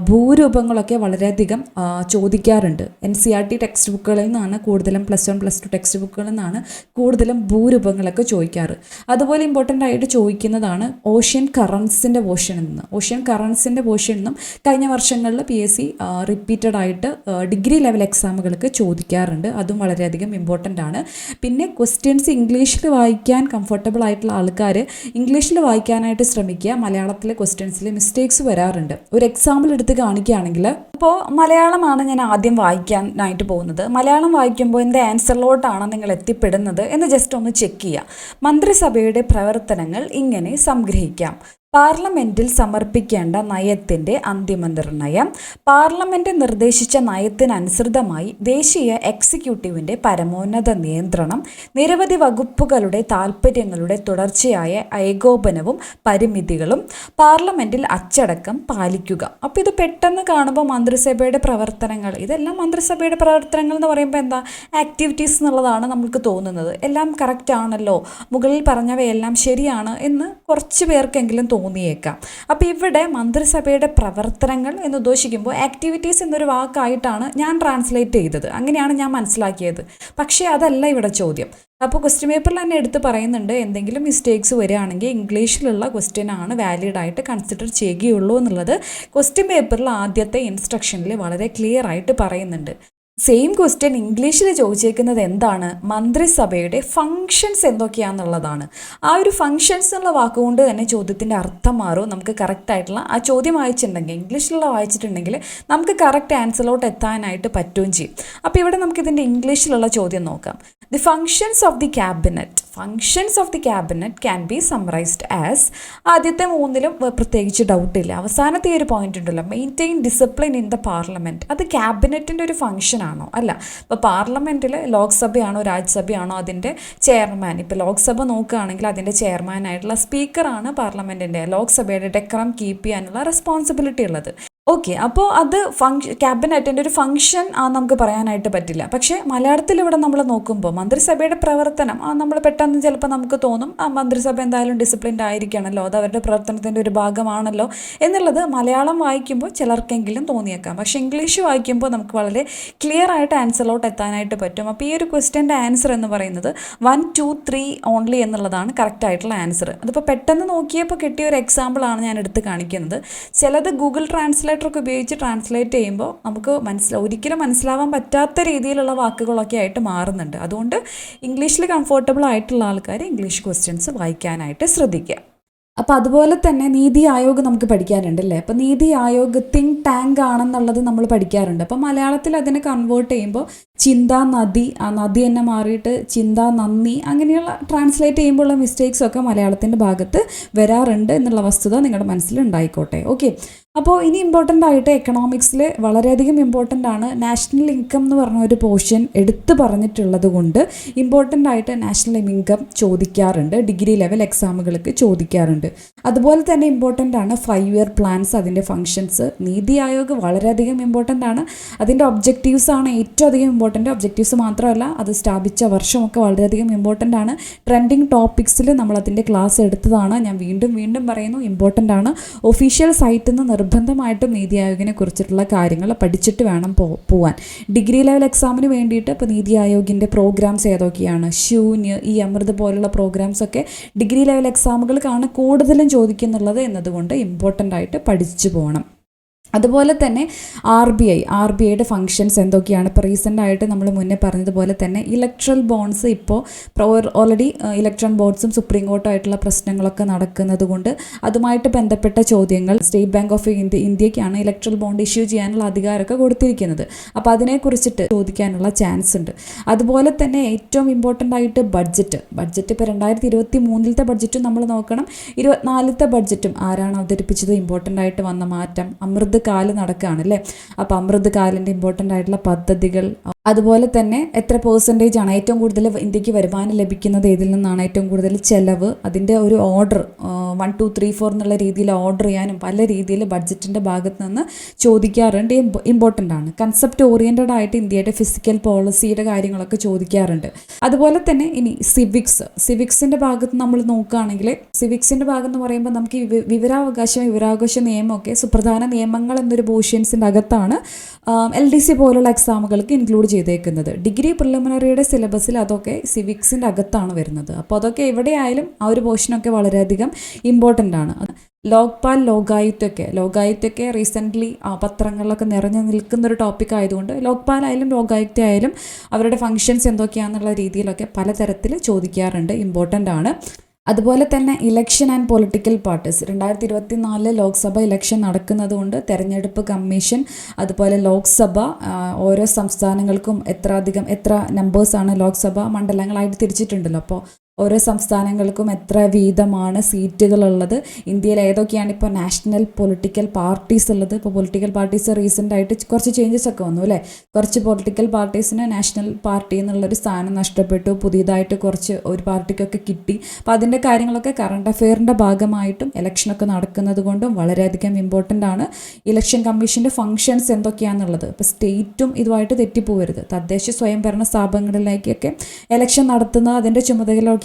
ഭൂരൂപങ്ങളൊക്കെ വളരെയധികം ചോദിക്കാറുണ്ട്. N C R T text ബുക്കുകളിൽ നിന്നാണ് കൂടുതലും plus one plus two text ബുക്കുകളിൽ നിന്നാണ് കൂടുതലും ഭൂരൂപങ്ങളൊക്കെ ചോദിക്കാറ്. അതുപോലെ ഇമ്പോർട്ടന്റ് ആയിട്ട് ചോദിക്കുന്നതാണ് ഓഷ്യൻ കറൻസിന്റെ പോർഷനിൽ നിന്ന് ഓഷ്യൻ കറൻസിന്റെ പോർഷനിൽ നിന്നും കഴിഞ്ഞ വർഷങ്ങളിൽ പി എസ് സി റിപ്പീറ്റഡ് ആയിട്ട് ഡിഗ്രി ലെവൽ എക്സാമുകൾക്ക് ചോദിക്കാറുണ്ട്. അതും വളരെയധികം ഇമ്പോർട്ടന്റ് ആണ്. പിന്നെ ക്വസ്റ്റ്യൻസ് ഇംഗ്ലീഷിൽ വായിക്കാൻ കംഫർട്ടബിൾ ആയിട്ടുള്ള ആൾക്കാർ ഇംഗ്ലീഷിൽ വായിക്കാനായിട്ട് ശ്രമിക്കുക. മലയാളത്തിലെ ക്വസ്റ്റ്യൻസിൽ മിസ്റ്റേക്സ് വരാറുണ്ട്. ഒരു എക്സാമ്പിൾ എടുത്ത് കാണിക്കുകയാണെങ്കിൽ ഇപ്പോൾ മലയാളമാണ് ഞാൻ ആദ്യം വായിക്കാനായിട്ട് പോകുന്നത്. മലയാളം വായിക്കുമ്പോൾ എന്റെ ആൻസറിലോട്ടാണ് നിങ്ങൾ എത്തിപ്പെടുന്നത് എന്ന് ജസ്റ്റ് ഒന്ന് ചെക്ക് ചെയ്യുക. മന്ത്രിസഭയുടെ പ്രവർത്തനങ്ങൾ ഇങ്ങനെ സംഗ്രഹിക്കാം. പാർലമെന്റിൽ സമർപ്പിക്കേണ്ട നയത്തിന്റെ അന്തിമ നിർണയം പാർലമെന്റ് നിർദ്ദേശിച്ച നയത്തിനനുസൃതമായി ദേശീയ എക്സിക്യൂട്ടീവിന്റെ പരമോന്നത നിയന്ത്രണം നിരവധി വകുപ്പുകളുടെ താൽപ്പര്യങ്ങളുടെ തുടർച്ചയായ ഏകോപനവും പരിമിതികളും പാർലമെന്റിൽ അച്ചടക്കം പാലിക്കുക. അപ്പോൾ ഇത് പെട്ടെന്ന് കാണുമ്പോൾ മന്ത്രിസഭയുടെ പ്രവർത്തനങ്ങൾ ഇതെല്ലാം മന്ത്രിസഭയുടെ പ്രവർത്തനങ്ങൾ എന്ന് പറയുമ്പോൾ എന്താ? ആക്ടിവിറ്റീസ് എന്നുള്ളതാണ് നമുക്ക് തോന്നുന്നത്. എല്ലാം കറക്റ്റ് ആണല്ലോ. മുകളിൽ പറഞ്ഞവയെല്ലാം ശരിയാണ് എന്ന് കുറച്ച് പേർക്കെങ്കിലും തോന്നിയേക്കാം. അപ്പോൾ ഇവിടെ മന്ത്രിസഭയുടെ പ്രവർത്തനങ്ങൾ എന്ന് ഉദ്ദേശിക്കുമ്പോൾ ആക്ടിവിറ്റീസ് എന്നൊരു വാക്കായിട്ടാണ് ഞാൻ ട്രാൻസ്ലേറ്റ് ചെയ്തത്. അങ്ങനെയാണ് ഞാൻ മനസ്സിലാക്കിയത്. പക്ഷേ അതല്ല ഇവിടെ ചോദ്യം. അപ്പോൾ ക്വസ്റ്റ്യൻ പേപ്പറിൽ തന്നെ എടുത്ത് പറയുന്നുണ്ട് എന്തെങ്കിലും മിസ്റ്റേക്സ് വരികയാണെങ്കിൽ ഇംഗ്ലീഷിലുള്ള ക്വസ്റ്റ്യൻ ആണ് വാലിഡ് ആയിട്ട് കൺസിഡർ ചെയ്യുകയുള്ളൂ എന്നുള്ളത്. ക്വസ്റ്റ്യൻ പേപ്പറിൽ ആദ്യത്തെ ഇൻസ്ട്രക്ഷനിൽ വളരെ ക്ലിയർ ആയിട്ട് പറയുന്നുണ്ട്. സെയിം ക്വസ്റ്റ്യൻ ഇംഗ്ലീഷിൽ ചോദിച്ചേക്കുന്നത് എന്താണ്? മന്ത്രിസഭയുടെ ഫങ്ഷൻസ് എന്തൊക്കെയാണെന്നുള്ളതാണ് ആ ഒരു ഫങ്ഷൻസ് എന്നുള്ള വാക്കുകൊണ്ട് തന്നെ ചോദ്യത്തിന്റെ അർത്ഥം മാറും. നമുക്ക് കറക്റ്റ് ആയിട്ടുള്ള ആ ചോദ്യം വായിച്ചിട്ടുണ്ടെങ്കിൽ ഇംഗ്ലീഷിലുള്ള വായിച്ചിട്ടുണ്ടെങ്കിൽ നമുക്ക് കറക്റ്റ് ആൻസറിലോട്ട് എത്താനായിട്ട് പറ്റുകയും ചെയ്യും. അപ്പോൾ ഇവിടെ നമുക്ക് ഇതിന്റെ ഇംഗ്ലീഷിലുള്ള ചോദ്യം നോക്കാം. The functions of the cabinet functions of the cabinet can be summarised as ആദ്യത്തെ മൂന്നിലും പ്രത്യേകിച്ച് ഡൗട്ടില്ല അവസാനത്തെ ഒരു പോയിന്റ് ഉണ്ടല്ലോ. Maintain discipline in the parliament അത് ക്യാബിനറ്റിന്റെ ഒരു ഫംഗ്ഷൻ ആണോ? അല്ല. ഇപ്പോൾ പാർലമെന്റിൽ ലോക്സഭയാണോ രാജ്യസഭയാണോ അതിന്റെ ചെയർമാൻ? ഇപ്പോൾ ലോക്സഭ നോക്കുകയാണെങ്കിൽ അതിന്റെ ചെയർമാനായിട്ടുള്ള സ്പീക്കറാണ് പാർലമെന്റിന്റെ ലോക്സഭയുടെ ഡെക്കറം കീപ്പ് ചെയ്യാനുള്ള റെസ്പോൺസിബിലിറ്റി ഉള്ളത്. ഓക്കെ അപ്പോൾ അത് ഫങ്ഷ ക്യാബിനറ്റിന്റെ ഒരു ഫംഗ്ഷൻ ആ നമുക്ക് പറയാനായിട്ട് പറ്റില്ല. പക്ഷേ മലയാളത്തിൽ ഇവിടെ നമ്മൾ നോക്കുമ്പോൾ മന്ത്രിസഭയുടെ പ്രവർത്തനം നമ്മൾ പെട്ടെന്ന് ചിലപ്പോൾ നമുക്ക് തോന്നും ആ മന്ത്രിസഭ എന്തായാലും ഡിസിപ്ലിൻഡ് ആയിരിക്കണമല്ലോ അത് അവരുടെ പ്രവർത്തനത്തിന്റെ ഒരു ഭാഗമാണല്ലോ എന്നുള്ളത് മലയാളം വായിക്കുമ്പോൾ ചിലർക്കെങ്കിലും തോന്നിയേക്കാം. പക്ഷേ ഇംഗ്ലീഷ് വായിക്കുമ്പോൾ നമുക്ക് വളരെ ക്ലിയർ ആയിട്ട് ആൻസറിലോട്ട് എത്താനായിട്ട് പറ്റും. അപ്പോൾ ഈ ഒരു ക്വസ്റ്റ്യന്റെ ആൻസർ എന്ന് പറയുന്നത് വൺ ടു ത്രീ ഓൺലി എന്നുള്ളതാണ് കറക്റ്റ് ആയിട്ടുള്ള ആൻസർ അതിപ്പോൾ പെട്ടെന്ന് നോക്കിയപ്പോൾ കിട്ടിയ ഒരു എക്സാമ്പിളാണ് ഞാൻ എടുത്ത് കാണിക്കുന്നത്. ചിലത് ഗൂഗിൾ ട്രാൻസ്ലേറ്റ് ഒക്കെ ഉപയോഗിച്ച് ട്രാൻസ്ലേറ്റ് ചെയ്യുമ്പോൾ നമുക്ക് മനസ്സിലാവും ഒരിക്കലും മനസ്സിലാവാൻ പറ്റാത്ത രീതിയിലുള്ള വാക്കുകളൊക്കെ ആയിട്ട് മാറുന്നുണ്ട്. അതുകൊണ്ട് ഇംഗ്ലീഷിൽ കംഫോർട്ടബിൾ ആയിട്ടുള്ള ആൾക്കാർ ഇംഗ്ലീഷ് ക്വസ്റ്റ്യൻസ് വായിക്കാനായിട്ട് ശ്രദ്ധിക്കുക. അപ്പോൾ അതുപോലെ തന്നെ നീതി ആയോഗ് നമുക്ക് പഠിക്കാറുണ്ട് അല്ലേ? അപ്പോൾ നീതി ആയോഗ് തിങ്ക് ടാങ്ക് ആണെന്നുള്ളത് നമ്മൾ പഠിക്കാറുണ്ട്. അപ്പോൾ മലയാളത്തിൽ അതിനെ കൺവേർട്ട് ചെയ്യുമ്പോൾ ചിന്താ നദി ആ നദി തന്നെ മാറിയിട്ട് ചിന്താ നന്ദി അങ്ങനെയുള്ള ട്രാൻസ്ലേറ്റ് ചെയ്യുമ്പോഴുള്ള മിസ്റ്റേക്സ് ഒക്കെ മലയാളത്തിന്റെ ഭാഗത്ത് വരാറുണ്ട് എന്നുള്ള വസ്തുത നിങ്ങളുടെ മനസ്സിൽ ഉണ്ടായിക്കോട്ടെ. ഓക്കെ അപ്പോൾ ഇനി ഇമ്പോർട്ടന്റ് ആയിട്ട് എക്കണോമിക്സിൽ വളരെയധികം ഇമ്പോർട്ടന്റ് ആണ് നാഷണൽ ഇൻകം എന്ന് പറഞ്ഞ ഒരു പോർഷൻ എടുത്തു പറഞ്ഞിട്ടുള്ളത് കൊണ്ട് ഇമ്പോർട്ടന്റ് ആയിട്ട് നാഷണൽ ഇൻകം ചോദിക്കാറുണ്ട്. ഡിഗ്രി ലെവൽ എക്സാമുകൾക്ക് ചോദിക്കാറുണ്ട്. അതുപോലെ തന്നെ ഇമ്പോർട്ടന്റ് ആണ് ഫൈവ് ഇയർ പ്ലാൻസ് അതിന്റെ ഫങ്ഷൻസ് നീതി ആയോഗ് വളരെയധികം ഇമ്പോർട്ടന്റ് ആണ്. അതിന്റെ ഒബ്ജക്റ്റീവ്സ് ആണ് ഏറ്റവും അധികം ഇമ്പോർട്ടന്റ് ഒബ്ജക്റ്റീവ്സ് മാത്രമല്ല അത് സ്ഥാപിച്ച വർഷമൊക്കെ വളരെയധികം ഇമ്പോർട്ടന്റ് ആണ്. ട്രെൻഡിങ് ടോപ്പിക്സിൽ നമ്മൾ അതിന്റെ ക്ലാസ് എടുത്തതാണ്. ഞാൻ വീണ്ടും വീണ്ടും പറയുന്നു ഇമ്പോർട്ടന്റ് ആണ്. ഒഫീഷ്യൽ സൈറ്റിൽ നിന്ന് നിർബന്ധമായിട്ടും നീതി ആയോഗിനെ കുറിച്ചിട്ടുള്ള കാര്യങ്ങൾ പഠിച്ചിട്ട് വേണം പോവാൻ. ഡിഗ്രി ലെവൽ എക്സാമിന് വേണ്ടിയിട്ട് ഇപ്പോൾ നീതി ആയോഗിന്റെ പ്രോഗ്രാംസ് ഏതൊക്കെയാണ്? ശൂന്യ ഈ അമൃത് പോലുള്ള പ്രോഗ്രാംസ് ഒക്കെ ഡിഗ്രി ലെവൽ എക്സാമുകൾക്കാണ് കൂടുതലും ചോദിക്കുന്നുള്ളത് എന്നതുകൊണ്ട് ഇമ്പോർട്ടന്റ് ആയിട്ട് പഠിച്ചു പോകണം അതുപോലെ തന്നെ R B I R B ഐയുടെ ഫങ്ഷൻസ് എന്തൊക്കെയാണ്? ഇപ്പോൾ റീസെന്റ് ആയിട്ട് നമ്മൾ മുന്നേ പറഞ്ഞതുപോലെ തന്നെ ഇലക്ട്രൽ ബോൺസ് ഇപ്പോൾ ഓൾറെഡി ഇലക്ട്രൽ ബോൺസും സുപ്രീം കോർട്ടുമായിട്ടുള്ള പ്രശ്നങ്ങളൊക്കെ നടക്കുന്നത് കൊണ്ട് അതുമായിട്ട് ബന്ധപ്പെട്ട ചോദ്യങ്ങൾ സ്റ്റേറ്റ് ബാങ്ക് ഓഫ് ഇന്ത്യ ഇന്ത്യക്കാണ് ഇലക്ട്രൽ ബോണ്ട് ഇഷ്യൂ ചെയ്യാനുള്ള അധികാരമൊക്കെ കൊടുത്തിരിക്കുന്നത്. അപ്പോൾ അതിനെക്കുറിച്ചിട്ട് ചോദിക്കാനുള്ള ചാൻസ് ഉണ്ട്. അതുപോലെ തന്നെ ഏറ്റവും ഇമ്പോർട്ടന്റ് ആയിട്ട് ബഡ്ജറ്റ് ബഡ്ജറ്റ് ഇപ്പോൾ രണ്ടായിരത്തി ഇരുപത്തി മൂന്നിലത്തെ ബഡ്ജറ്റും നമ്മൾ നോക്കണം. ഇരുപത്തിനാലിലത്തെ ബഡ്ജറ്റും ആരാണ് അവതരിപ്പിച്ചത്? ഇമ്പോർട്ടന്റ് ആയിട്ട് വന്ന മാറ്റം അമൃത് കാൽ നടക്കുകയാണ് അല്ലേ? അപ്പോൾ അമൃത് കാലിന്റെ ഇമ്പോർട്ടന്റ് ആയിട്ടുള്ള പദ്ധതികൾ അതുപോലെ തന്നെ എത്ര പേഴ്സന്റേജ് ആണ് ഏറ്റവും കൂടുതൽ ഇന്ത്യയ്ക്ക് വരുമാനം ലഭിക്കുന്നത്? ഏതിൽ നിന്നാണ് ഏറ്റവും കൂടുതൽ ചിലവ്? അതിന്റെ ഒരു order one two three four എന്നുള്ള രീതിയിൽ ഓർഡർ ചെയ്യാനും പല രീതിയിൽ ബഡ്ജറ്റിന്റെ ഭാഗത്ത് നിന്ന് ചോദിക്കാറുണ്ട്. ഇമ്പോർട്ടന്റ് ആണ്. കൺസെപ്റ്റ് ഓറിയന്റഡ് ആയിട്ട് ഇന്ത്യയുടെ ഫിസിക്കൽ പോളിസിയുടെ കാര്യങ്ങളൊക്കെ ചോദിക്കാറുണ്ട്. അതുപോലെ തന്നെ ഇനി സിവിക്സ് സിവിക്സിന്റെ ഭാഗത്ത് നമ്മൾ നോക്കുകയാണെങ്കിൽ സിവിക്സിന്റെ ഭാഗം എന്ന് പറയുമ്പോൾ നമുക്ക് വിവരാവകാശം വിവരാവകാശ നിയമമൊക്കെ സുപ്രധാന നിയമങ്ങൾ എന്നൊരു പോർഷൻസിന്റെ അകത്താണ് എൽ ഡി സി പോലുള്ള എക്സാമുകൾക്ക് ഇൻക്ലൂഡ് ചെയ്തേക്കുന്നത്. ഡിഗ്രി പ്രിലിമിനറിയുടെ സിലബസിൽ അതൊക്കെ സിവിക്സിന്റെ അകത്താണ് വരുന്നത്. അപ്പോൾ അതൊക്കെ എവിടെയായാലും ആ ഒരു പോർഷനൊക്കെ വളരെയധികം ഇമ്പോർട്ടന്റ് ആണ്. ലോക്പാൽ ലോകായുക്തൊക്കെ ലോകായുക്തൊക്കെ റീസെന്റ്ലി പത്രങ്ങളിലൊക്കെ നിറഞ്ഞു നിൽക്കുന്ന ഒരു ടോപ്പിക് ആയതുകൊണ്ട് ലോക്പാൽ ആയാലും ലോകായുക്ത ആയാലും അവരുടെ ഫങ്ഷൻസ് എന്തൊക്കെയാണെന്നുള്ള രീതിയിലൊക്കെ പലതരത്തിൽ ചോദിക്കാറുണ്ട്. ഇമ്പോർട്ടന്റ് ആണ്. അതുപോലെ തന്നെ ഇലക്ഷൻ ആൻഡ് പൊളിറ്റിക്കൽ പാർട്ടീസ് രണ്ടായിരത്തി ഇരുപത്തി നാലിൽ ലോക്സഭ ഇലക്ഷൻ നടക്കുന്നതുകൊണ്ട് തെരഞ്ഞെടുപ്പ് കമ്മീഷൻ അതുപോലെ ലോക്സഭ ഓരോ സംസ്ഥാനങ്ങൾക്കും എത്ര അധികം എത്ര നമ്പേഴ്സാണ് ലോക്സഭ മണ്ഡലങ്ങളായിട്ട് തിരിച്ചിട്ടുണ്ടല്ലോ. അപ്പോൾ ഓരോ സംസ്ഥാനങ്ങൾക്കും എത്ര വീതമാണ് സീറ്റുകളുള്ളത്. ഇന്ത്യയിൽ ഏതൊക്കെയാണ് ഇപ്പോൾ നാഷണൽ പൊളിറ്റിക്കൽ പാർട്ടീസ് ഉള്ളത്? ഇപ്പോൾ പൊളിറ്റിക്കൽ പാർട്ടീസ് റീസെന്റ് ആയിട്ട് കുറച്ച് ചേഞ്ചസ് ഒക്കെ വന്നു അല്ലേ? കുറച്ച് പൊളിറ്റിക്കൽ പാർട്ടീസിന് നാഷണൽ പാർട്ടി എന്നുള്ളൊരു സ്ഥാനം നഷ്ടപ്പെട്ടു. പുതിയതായിട്ട് കുറച്ച് ഒരു പാർട്ടിക്കൊക്കെ കിട്ടി. അപ്പോൾ അതിന്റെ കാര്യങ്ങളൊക്കെ കറണ്ട് അഫെയറിന്റെ ഭാഗമായിട്ടും ഇലക്ഷനൊക്കെ നടക്കുന്നത് കൊണ്ടും വളരെയധികം ഇമ്പോർട്ടന്റ് ആണ്. ഇലക്ഷൻ കമ്മീഷന്റെ ഫങ്ഷൻസ് എന്തൊക്കെയാണെന്നുള്ളത് ഇപ്പോൾ സ്റ്റേറ്റും ഇതുമായിട്ട് തെറ്റിപ്പോവരുത്. തദ്ദേശ സ്വയംഭരണ സ്ഥാപനങ്ങളിലേക്കൊക്കെ ഇലക്ഷൻ നടത്തുന്ന അതിന്റെ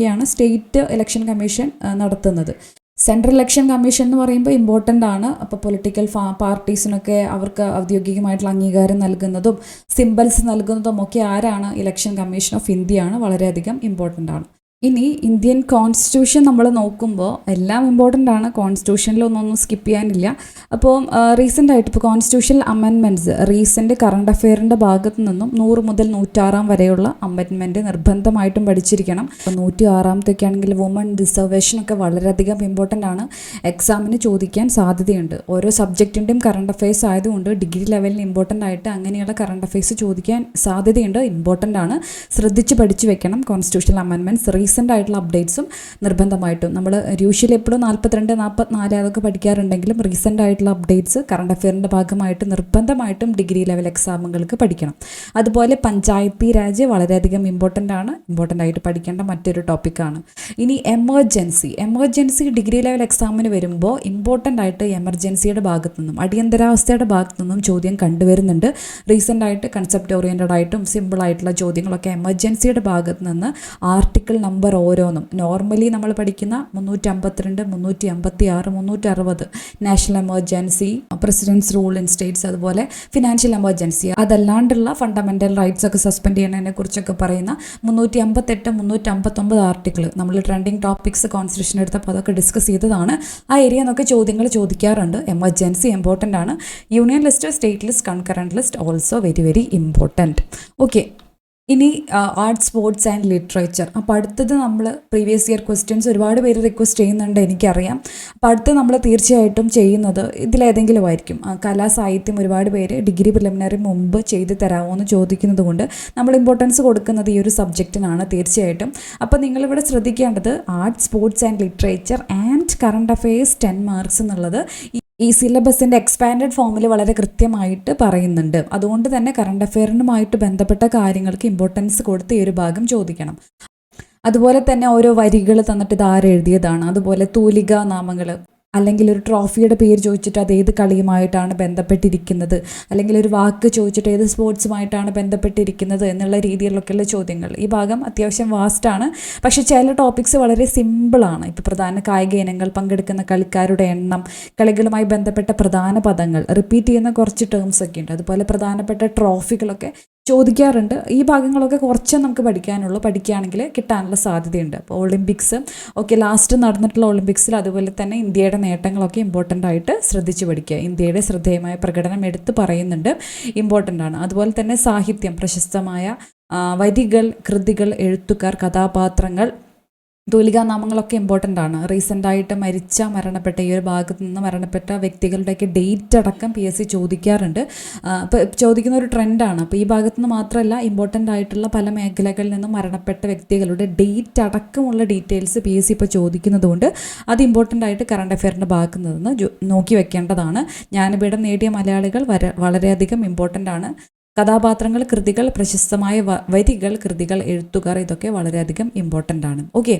ചുമതലയൊക്കെയാണ് സ്റ്റേറ്റ് ഇലക്ഷൻ കമ്മീഷൻ നടത്തുന്നത്. സെൻട്രൽ ഇലക്ഷൻ കമ്മീഷൻ എന്ന് പറയുമ്പോൾ ഇമ്പോർട്ടന്റ് ആണ്. അപ്പോൾ പൊളിറ്റിക്കൽ ഫാ പാർട്ടീസിനൊക്കെ അവർക്ക് ഔദ്യോഗികമായിട്ടുള്ള അംഗീകാരം നൽകുന്നതും സിമ്പൽസ് നൽകുന്നതും ഒക്കെ ആരാണ് ഇലക്ഷൻ കമ്മീഷൻ ഓഫ് ഇന്ത്യയാണ് വളരെയധികം ഇമ്പോർട്ടന്റ് ആണ്. ഇനി ഇന്ത്യൻ കോൺസ്റ്റിറ്റ്യൂഷൻ നമ്മൾ നോക്കുമ്പോൾ എല്ലാം ഇമ്പോർട്ടന്റ് ആണ്. കോൺസ്റ്റിറ്റ്യൂഷനിൽ ഒന്നൊന്നും സ്കിപ്പ് ചെയ്യാനില്ല. അപ്പോൾ റീസെന്റ് ആയിട്ട് ഇപ്പോൾ കോൺസ്റ്റിറ്റ്യൂഷൻ അമെൻമെന്റ്സ് റീസെന്റ് കറണ്ട് അഫെയറിന്റെ ഭാഗത്തു നിന്നും നൂറ് മുതൽ നൂറ്റാറാം വരെയുള്ള അമെൻമെന്റ് നിർബന്ധമായിട്ടും പഠിച്ചിരിക്കണം. അപ്പോൾ നൂറ്റി ആറാമത്തൊക്കെ ആണെങ്കിൽ വുമൺ റിസർവേഷൻ ഒക്കെ വളരെയധികം ഇമ്പോർട്ടന്റ് ആണ്. എക്സാമിന് ചോദിക്കാൻ സാധ്യതയുണ്ട്. ഓരോ സബ്ജക്റ്റിന്റെയും കറണ്ട് അഫെയർസ് ആയതുകൊണ്ട് ഡിഗ്രി ലെവലിന് ഇമ്പോർട്ടന്റ് ആയിട്ട് അങ്ങനെയുള്ള കറണ്ട് അഫെയർസ് ചോദിക്കാൻ സാധ്യതയുണ്ട്. ഇമ്പോർട്ടന്റ് ആണ്. ശ്രദ്ധിച്ച് പഠിച്ചു വെക്കണം കോൺസ്റ്റിറ്റ്യൂഷണൽ അമെൻമെന്റ്സ് റീസെന്റ് ആയിട്ടുള്ള അപ്ഡേറ്റ്സും നിർബന്ധമായിട്ടും. നമ്മൾ യൂഷ്വലി എപ്പോഴും നാൽപ്പത്തിരണ്ട് നാൽപ്പത്തിനാല് അതൊക്കെ പഠിക്കാറുണ്ടെങ്കിലും റീസെന്റ് ആയിട്ടുള്ള അപ്ഡേറ്റ്സ് കറണ്ട് അഫെയറിന്റെ ഭാഗമായിട്ട് നിർബന്ധമായിട്ടും ഡിഗ്രി ലെവൽ എക്സാമുകൾക്ക് പഠിക്കണം. അതുപോലെ പഞ്ചായത്തി രാജ് വളരെയധികം ഇമ്പോർട്ടന്റ് ആണ്. ഇമ്പോർട്ടന്റ് ആയിട്ട് പഠിക്കേണ്ട മറ്റൊരു ടോപ്പിക്കാണ് ഇനി എമർജൻസി എമർജൻസി ഡിഗ്രി ലെവൽ എക്സാമിന് വരുമ്പോൾ ഇമ്പോർട്ടന്റ് ആയിട്ട് എമർജൻസിയുടെ ഭാഗത്തു നിന്നും അടിയന്തരാവസ്ഥയുടെ ഭാഗത്തു നിന്നും ചോദ്യം കണ്ടുവരുന്നുണ്ട്. റീസെന്റ് ആയിട്ട് കൺസെപ്റ്റ് ഓറിയന്റഡ് ആയിട്ടും സിമ്പിൾ ആയിട്ടുള്ള ചോദ്യങ്ങളൊക്കെ എമർജൻസിയുടെ ഭാഗത്ത് നിന്ന് ആർട്ടിക്കിൾ നമ്പർ ഓരോന്നും. നോർമലി നമ്മൾ പഠിക്കുന്ന മുന്നൂറ്റി അമ്പത്തിരണ്ട് മുന്നൂറ്റി അമ്പത്തി ആറ് മുന്നൂറ്റി അറുപത് national emergency president's rule in states അതുപോലെ ഫിനാൻഷ്യൽ എമർജൻസി അതല്ലാണ്ടുള്ള ഫണ്ടമെന്റൽ റൈറ്റ്സ് ഒക്കെ സസ്പെൻഡ് ചെയ്യുന്നതിനെ കുറിച്ചൊക്കെ പറയുന്ന മുന്നൂറ്റി അമ്പത്തെട്ട് മുന്നൂറ്റി അമ്പത്തൊമ്പത് ആർട്ടിക്കിൾ നമ്മൾ ട്രെൻഡിങ് ടോപ്പിക്സ് കോൺസ്റ്റിറ്റ്യൂഷൻ എടുത്തപ്പോൾ അതൊക്കെ ഡിസ്കസ് ചെയ്തതാണ്. ആ ഏരിയ എന്നൊക്കെ ചോദ്യങ്ങൾ ചോദിക്കാറുണ്ട്. എമർജൻസി ഇമ്പോർട്ടന്റ് ആണ്. Union list state list concurrent list also very very important okay ഇനി ആർട്സ് സ്പോർട്സ് ആൻഡ് ലിറ്ററേച്ചർ അപ്പോൾ അടുത്തത് നമ്മൾ പ്രീവിയസ് ഇയർ ക്വസ്റ്റ്യൻസ് ഒരുപാട് പേര് റിക്വസ്റ്റ് ചെയ്യുന്നുണ്ട് എനിക്കറിയാം. അപ്പോൾ അടുത്ത് നമ്മൾ തീർച്ചയായിട്ടും ചെയ്യുന്നത് ഇതിലേതെങ്കിലും ആയിരിക്കും. കലാ സാഹിത്യം ഒരുപാട് പേര് ഡിഗ്രി പ്രിലിമിനറി മുമ്പ് ചെയ്ത് തരാമോ എന്ന് ചോദിക്കുന്നത് കൊണ്ട് നമ്മൾ ഇമ്പോർട്ടൻസ് കൊടുക്കുന്നത് ഈ ഒരു സബ്ജക്റ്റിനാണ് തീർച്ചയായിട്ടും. അപ്പോൾ നിങ്ങളിവിടെ ശ്രദ്ധിക്കേണ്ടത് arts sports and literature and current affairs ten marks എന്നുള്ളത് ഈ- സിലബസിന്റെ എക്സ്പാൻഡഡ് ഫോമിൽ വളരെ കൃത്യമായിട്ട് പറയുന്നുണ്ട്. അതുകൊണ്ട് തന്നെ കറണ്ട് അഫെയറിനുമായിട്ട് ബന്ധപ്പെട്ട കാര്യങ്ങൾക്ക് ഇമ്പോർട്ടൻസ് കൊടുത്ത് ഈ ഒരു ഭാഗം ചോദിക്കണം. അതുപോലെ തന്നെ ഓരോ വരികൾ തന്നിട്ട് ഇത് ആരെഴുതിയതാണ്. അതുപോലെ തൂലിക നാമങ്ങൾ അല്ലെങ്കിൽ ഒരു ട്രോഫിയുടെ പേര് ചോദിച്ചിട്ട് അത് ഏത് കളിയുമായിട്ടാണ് ബന്ധപ്പെട്ടിരിക്കുന്നത്? അല്ലെങ്കിൽ ഒരു വാക്ക് ചോദിച്ചിട്ട് ഏത് സ്പോർട്സുമായിട്ടാണ് ബന്ധപ്പെട്ടിരിക്കുന്നത് എന്നുള്ള രീതിയിലൊക്കെയുള്ള ചോദ്യങ്ങൾ. ഈ ഭാഗം അത്യാവശ്യം വാസ്റ്റാണ് പക്ഷേ ചില ടോപ്പിക്സ് വളരെ സിമ്പിളാണ് ഇപ്പോൾ പ്രധാന കായിക ഇനങ്ങൾ പങ്കെടുക്കുന്ന കളിക്കാരുടെ എണ്ണം കളികളുമായി ബന്ധപ്പെട്ട പ്രധാന പദങ്ങൾ റിപ്പീറ്റ് ചെയ്യുന്ന കുറച്ച് ടേംസ് ഒക്കെ ഉണ്ട്. അതുപോലെ പ്രധാനപ്പെട്ട ട്രോഫികളൊക്കെ ചോദിക്കാറുണ്ട്. ഈ ഭാഗങ്ങളൊക്കെ കുറച്ച് നമുക്ക് പഠിക്കാനുള്ളൂ. പഠിക്കുകയാണെങ്കിൽ കിട്ടാനുള്ള സാധ്യതയുണ്ട്. അപ്പോൾ ഒളിമ്പിക്സ് ഓക്കെ ലാസ്റ്റ് നടന്നിട്ടുള്ള ഒളിമ്പിക്സിൽ അതുപോലെ തന്നെ ഇന്ത്യയുടെ നേട്ടങ്ങളൊക്കെ ഇമ്പോർട്ടന്റ് ആയിട്ട് ശ്രദ്ധിച്ച് പഠിക്കുക. ഇന്ത്യയുടെ ശ്രദ്ധേയമായ പ്രകടനം എടുത്ത് പറയുന്നുണ്ട്. ഇമ്പോർട്ടന്റ് ആണ്. അതുപോലെ തന്നെ സാഹിത്യം പ്രശസ്തമായ വരികൾ കൃതികൾ എഴുത്തുകാർ കഥാപാത്രങ്ങൾ തൂലികാനാമങ്ങളൊക്കെ ഇമ്പോർട്ടന്റ് ആണ്. റീസെന്റ് ആയിട്ട് മരിച്ച മരണപ്പെട്ട ഈ ഒരു ഭാഗത്ത് നിന്ന് മരണപ്പെട്ട വ്യക്തികളുടെയൊക്കെ ഡേറ്റ് അടക്കം പി എസ് സി ചോദിക്കാറുണ്ട്. അപ്പോൾ ചോദിക്കുന്ന ഒരു ട്രെൻഡാണ് അപ്പോൾ ഈ ഭാഗത്ത് നിന്ന് മാത്രമല്ല ഇമ്പോർട്ടന്റ് ആയിട്ടുള്ള പല മേഖലകളിൽ നിന്നും മരണപ്പെട്ട വ്യക്തികളുടെ ഡേറ്റ് അടക്കമുള്ള ഡീറ്റെയിൽസ് പി എസ് സി ഇപ്പോൾ ചോദിക്കുന്നതുകൊണ്ട് അത് ഇമ്പോർട്ടന്റ് ആയിട്ട് കറണ്ട് അഫെയറിന്റെ ഭാഗത്ത് നിന്ന് നോക്കി വെക്കേണ്ടതാണ്. ജ്ഞാനപീഠം നേടിയ മലയാളികൾ വര വളരെയധികം ഇമ്പോർട്ടന്റ് ആണ്. കഥാപാത്രങ്ങൾ കൃതികൾ പ്രശസ്തമായ വരികൾ കൃതികൾ എഴുത്തുകാർ ഇതൊക്കെ വളരെയധികം ഇമ്പോർട്ടന്റ് ആണ്. ഓക്കെ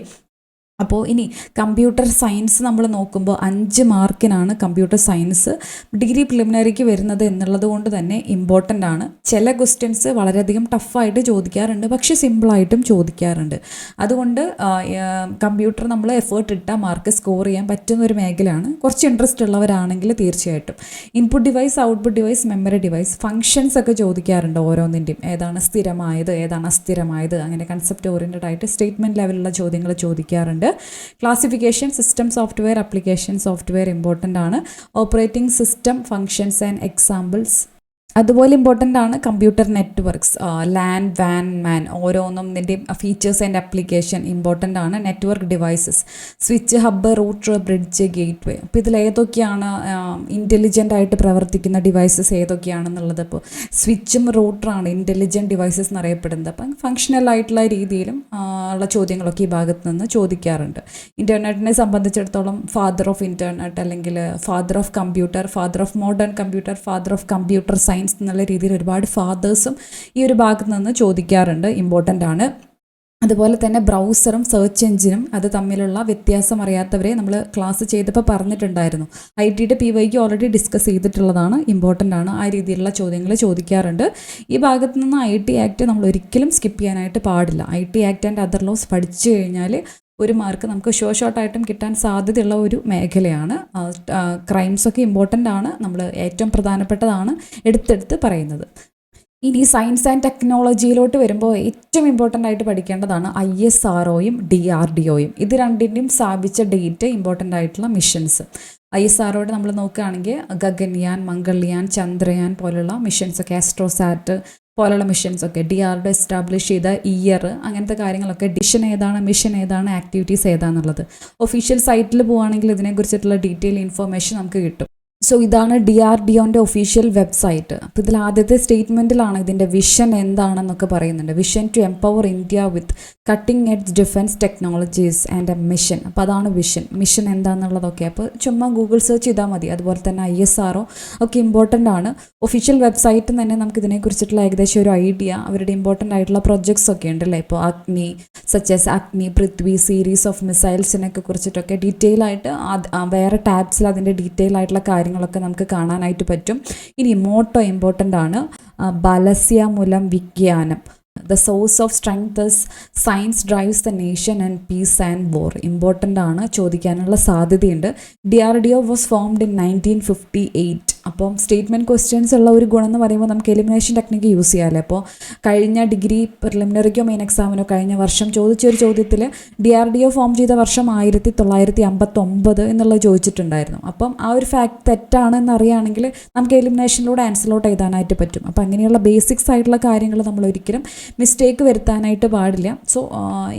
അപ്പോൾ ഇനി കമ്പ്യൂട്ടർ സയൻസ് നമ്മൾ നോക്കുമ്പോൾ അഞ്ച് മാർക്കിനാണ് കമ്പ്യൂട്ടർ സയൻസ് ഡിഗ്രി പ്രിലിമിനറിക്ക് വരുന്നത് എന്നുള്ളത് കൊണ്ട് തന്നെ ഇമ്പോർട്ടന്റ് ആണ്. ചില ക്വസ്റ്റ്യൻസ് വളരെയധികം ടഫായിട്ട് ചോദിക്കാറുണ്ട് പക്ഷേ സിമ്പിളായിട്ടും ചോദിക്കാറുണ്ട്. അതുകൊണ്ട് കമ്പ്യൂട്ടർ നമ്മൾ എഫേർട്ട് ഇട്ടാൽ മാർക്ക് സ്കോർ ചെയ്യാൻ പറ്റുന്ന ഒരു മേഖലയാണ്. കുറച്ച് ഇൻട്രസ്റ്റ് ഉള്ളവരാണെങ്കിൽ തീർച്ചയായിട്ടും. Input device output device memory device functions ഒക്കെ ചോദിക്കാറുണ്ട് ഓരോന്നിന്റെയും ഏതാണ് സ്ഥിരമായത് ഏതാണ് അസ്ഥിരമായത് അങ്ങനെ കൺസെപ്റ്റ് ഓറിയന്റഡ് ആയിട്ട് സ്റ്റേറ്റ്മെന്റ് ലെവലുള്ള ചോദ്യങ്ങൾ ചോദിക്കാറുണ്ട്. Classification system software application software important ആണ്. Operating system functions and examples അതുപോലെ ഇമ്പോർട്ടന്റ് ആണ് കമ്പ്യൂട്ടർ നെറ്റ്വർക്ക്സ് ലാൻഡ് വാൻ മാൻ ഓരോന്നും നിന്റെ ഫീച്ചേഴ്സ് ആൻഡ് അപ്ലിക്കേഷൻ ഇമ്പോർട്ടന്റ് ആണ്. Network devices switch hub router bridge gateway അപ്പോൾ ഇതിൽ ഏതൊക്കെയാണ് ഇന്റലിജന്റ് ആയിട്ട് പ്രവർത്തിക്കുന്ന ഡിവൈസസ് ഏതൊക്കെയാണെന്നുള്ളത്? ഇപ്പോൾ സ്വിച്ചും റൂട്ടറാണ് ഇന്റലിജന്റ് ഡിവൈസസ് എന്നറിയപ്പെടുന്നത്. അപ്പം ഫങ്ഷണൽ ആയിട്ടുള്ള രീതിയിലും ഉള്ള ചോദ്യങ്ങളൊക്കെ ഈ ഭാഗത്ത് നിന്ന് ചോദിക്കാറുണ്ട്. ഇന്റർനെറ്റിനെ സംബന്ധിച്ചിടത്തോളം ഫാദർ ഓഫ് ഇന്റർനെറ്റ് അല്ലെങ്കിൽ father of computer father of modern computer father of computer science എന്നുള്ള രീതിയിൽ ഒരുപാട് ഫാദേഴ്സും ഈ ഒരു ഭാഗത്ത് നിന്ന് ചോദിക്കാറുണ്ട് ഇമ്പോർട്ടന്റ് ആണ്. അതുപോലെ തന്നെ ബ്രൗസറും സെർച്ച് എഞ്ചിനും അത് തമ്മിലുള്ള വ്യത്യാസം അറിയാത്തവരെ നമ്മൾ ക്ലാസ് ചെയ്തപ്പോൾ പറഞ്ഞിട്ടുണ്ടായിരുന്നു. ഐ ടിയുടെ പി വൈക്ക് ഓൾറെഡി ഡിസ്കസ് ചെയ്തിട്ടുള്ളതാണ് ഇമ്പോർട്ടന്റ് ആണ് ആ രീതിയിലുള്ള ചോദ്യങ്ങൾ ചോദിക്കാറുണ്ട്. ഈ ഭാഗത്ത് നിന്ന് ഐ ടി ആക്ട് നമ്മൾ ഒരിക്കലും സ്കിപ്പ് ചെയ്യാനായിട്ട് പാടില്ല. I T act and other laws പഠിച്ചു കഴിഞ്ഞാൽ ഒരു മാർക്ക് നമുക്ക് ഷോ ഷോട്ടായിട്ടും കിട്ടാൻ സാധ്യതയുള്ള ഒരു മേഖലയാണ്. ക്രൈംസ് ഒക്കെ ഇമ്പോർട്ടന്റ് ആണ്. നമ്മൾ ഏറ്റവും പ്രധാനപ്പെട്ടതാണ് എടുത്തെടുത്ത് പറയുന്നത്. ഇനി സയൻസ് ആൻഡ് ടെക്നോളജിയിലോട്ട് വരുമ്പോൾ ഏറ്റവും ഇമ്പോർട്ടന്റ് ആയിട്ട് പഠിക്കേണ്ടതാണ് ഐ എസ് ആർ ഒയും ഡി ആർ ഡി ഒയും ഇത് രണ്ടിന്റെയും സ്ഥാപിച്ച ഡേറ്റ് ഇമ്പോർട്ടന്റ് ആയിട്ടുള്ള മിഷൻസ് ഐ എസ് ആർ ഒയുടെ നമ്മൾ നോക്കുകയാണെങ്കിൽ ഗഗൻയാൻ മംഗൾയാൻ ചന്ദ്രയാൻ പോലുള്ള മിഷൻസ് ഒക്കെ ആസ്ട്രോസാറ്റ് പോലുള്ള മിഷൻസ് ഒക്കെ ഡി ആർ ഡി എസ്റ്റാബ്ലിഷ് ചെയ്ത ഇയർ അങ്ങനത്തെ കാര്യങ്ങളൊക്കെ ഡിഷൻ ഏതാണ് മിഷൻ ഏതാണ് ആക്ടിവിറ്റീസ് ഏതാണെന്നുള്ളത് ഒഫീഷ്യൽ സൈറ്റിൽ പോവുകയാണെങ്കിൽ ഇതിനെക്കുറിച്ചിട്ടുള്ള ഡീറ്റെയിൽ ഇൻഫർമേഷൻ നമുക്ക് കിട്ടും. സോ ഇതാണ് ഡി ആർ ഡി ഒന്റെ ഒഫീഷ്യൽ വെബ്സൈറ്റ് അപ്പോൾ ഇതിൽ ആദ്യത്തെ സ്റ്റേറ്റ്മെന്റിലാണ് ഇതിന്റെ വിഷൻ എന്താണെന്നൊക്കെ പറയുന്നുണ്ട്. Vision to empower India with cutting edge defence technologies and a mission അപ്പോൾ അതാണ് വിഷൻ മിഷൻ എന്താണെന്നുള്ളതൊക്കെ. അപ്പോൾ ചുമ്മാ ഗൂഗിൾ സെർച്ച് ചെയ്താൽ മതി. അതുപോലെ തന്നെ ഐ എസ് ആർ ഒക്കെ ഇമ്പോർട്ടന്റ് ആണ്. ഒഫീഷ്യൽ വെബ്സൈറ്റിൽ തന്നെ നമുക്ക് ഇതിനെക്കുറിച്ചിട്ടുള്ള ഏകദേശം ഒരു ഐഡിയ അവരുടെ ഇമ്പോർട്ടന്റ് ആയിട്ടുള്ള പ്രൊജക്ട്സ് ഒക്കെ ഉണ്ടല്ലേ ഇപ്പോൾ Agni such as Agni Prithvi series of മിസൈൽസിനൊക്കെ കുറിച്ചിട്ടൊക്കെ ഡീറ്റെയിൽ ആയിട്ട് വേറെ ടാബ്സിൽ അതിന്റെ ഡീറ്റെയിൽ ആയിട്ടുള്ള കാര്യങ്ങളൊക്കെ നമുക്ക് കാണാനായിട്ട് പറ്റും. ഇനി മോട്ടോ ഇമ്പോർട്ടന്റ് ആണ്. ബലസ്യ മൂലം വിജ്ഞാനം. The source of strength science drives the nation and peace and war important ആണ്. ചോദിക്കാനുള്ള സാധ്യതയുണ്ട്. D R D O was formed in nineteen fifty eight അപ്പം സ്റ്റേറ്റ്മെന്റ് ക്വസ്റ്റ്യൻസ് ഉള്ള ഒരു ഗുണം എന്ന് പറയുമ്പോൾ നമുക്ക് എലിമിനേഷൻ ടെക്നിക്ക് യൂസ് ചെയ്യാമല്ലേ അപ്പോൾ കഴിഞ്ഞ ഡിഗ്രി പ്രിലിമിനറിക്കോ മെയിൻ എക്സാമിനോ കഴിഞ്ഞ വർഷം ചോദിച്ച ഒരു ചോദ്യത്തിൽ D R D O form ചെയ്ത വർഷം ആയിരത്തി തൊള്ളായിരത്തി അമ്പത്തൊമ്പത് എന്നുള്ളത് ചോദിച്ചിട്ടുണ്ടായിരുന്നു. അപ്പം ആ ഒരു ഫാക്ട് തെറ്റാണെന്ന് അറിയുകയാണെങ്കിൽ നമുക്ക് എലിമിനേഷനിലൂടെ ആൻസറിലോട്ട് എഴുതാനായിട്ട് പറ്റും. അപ്പം അങ്ങനെയുള്ള ബേസിക്സ് ആയിട്ടുള്ള കാര്യങ്ങൾ നമ്മൾ ഒരിക്കലും മിസ്റ്റേക്ക് വരുത്താനായിട്ട് പാടില്ല. സോ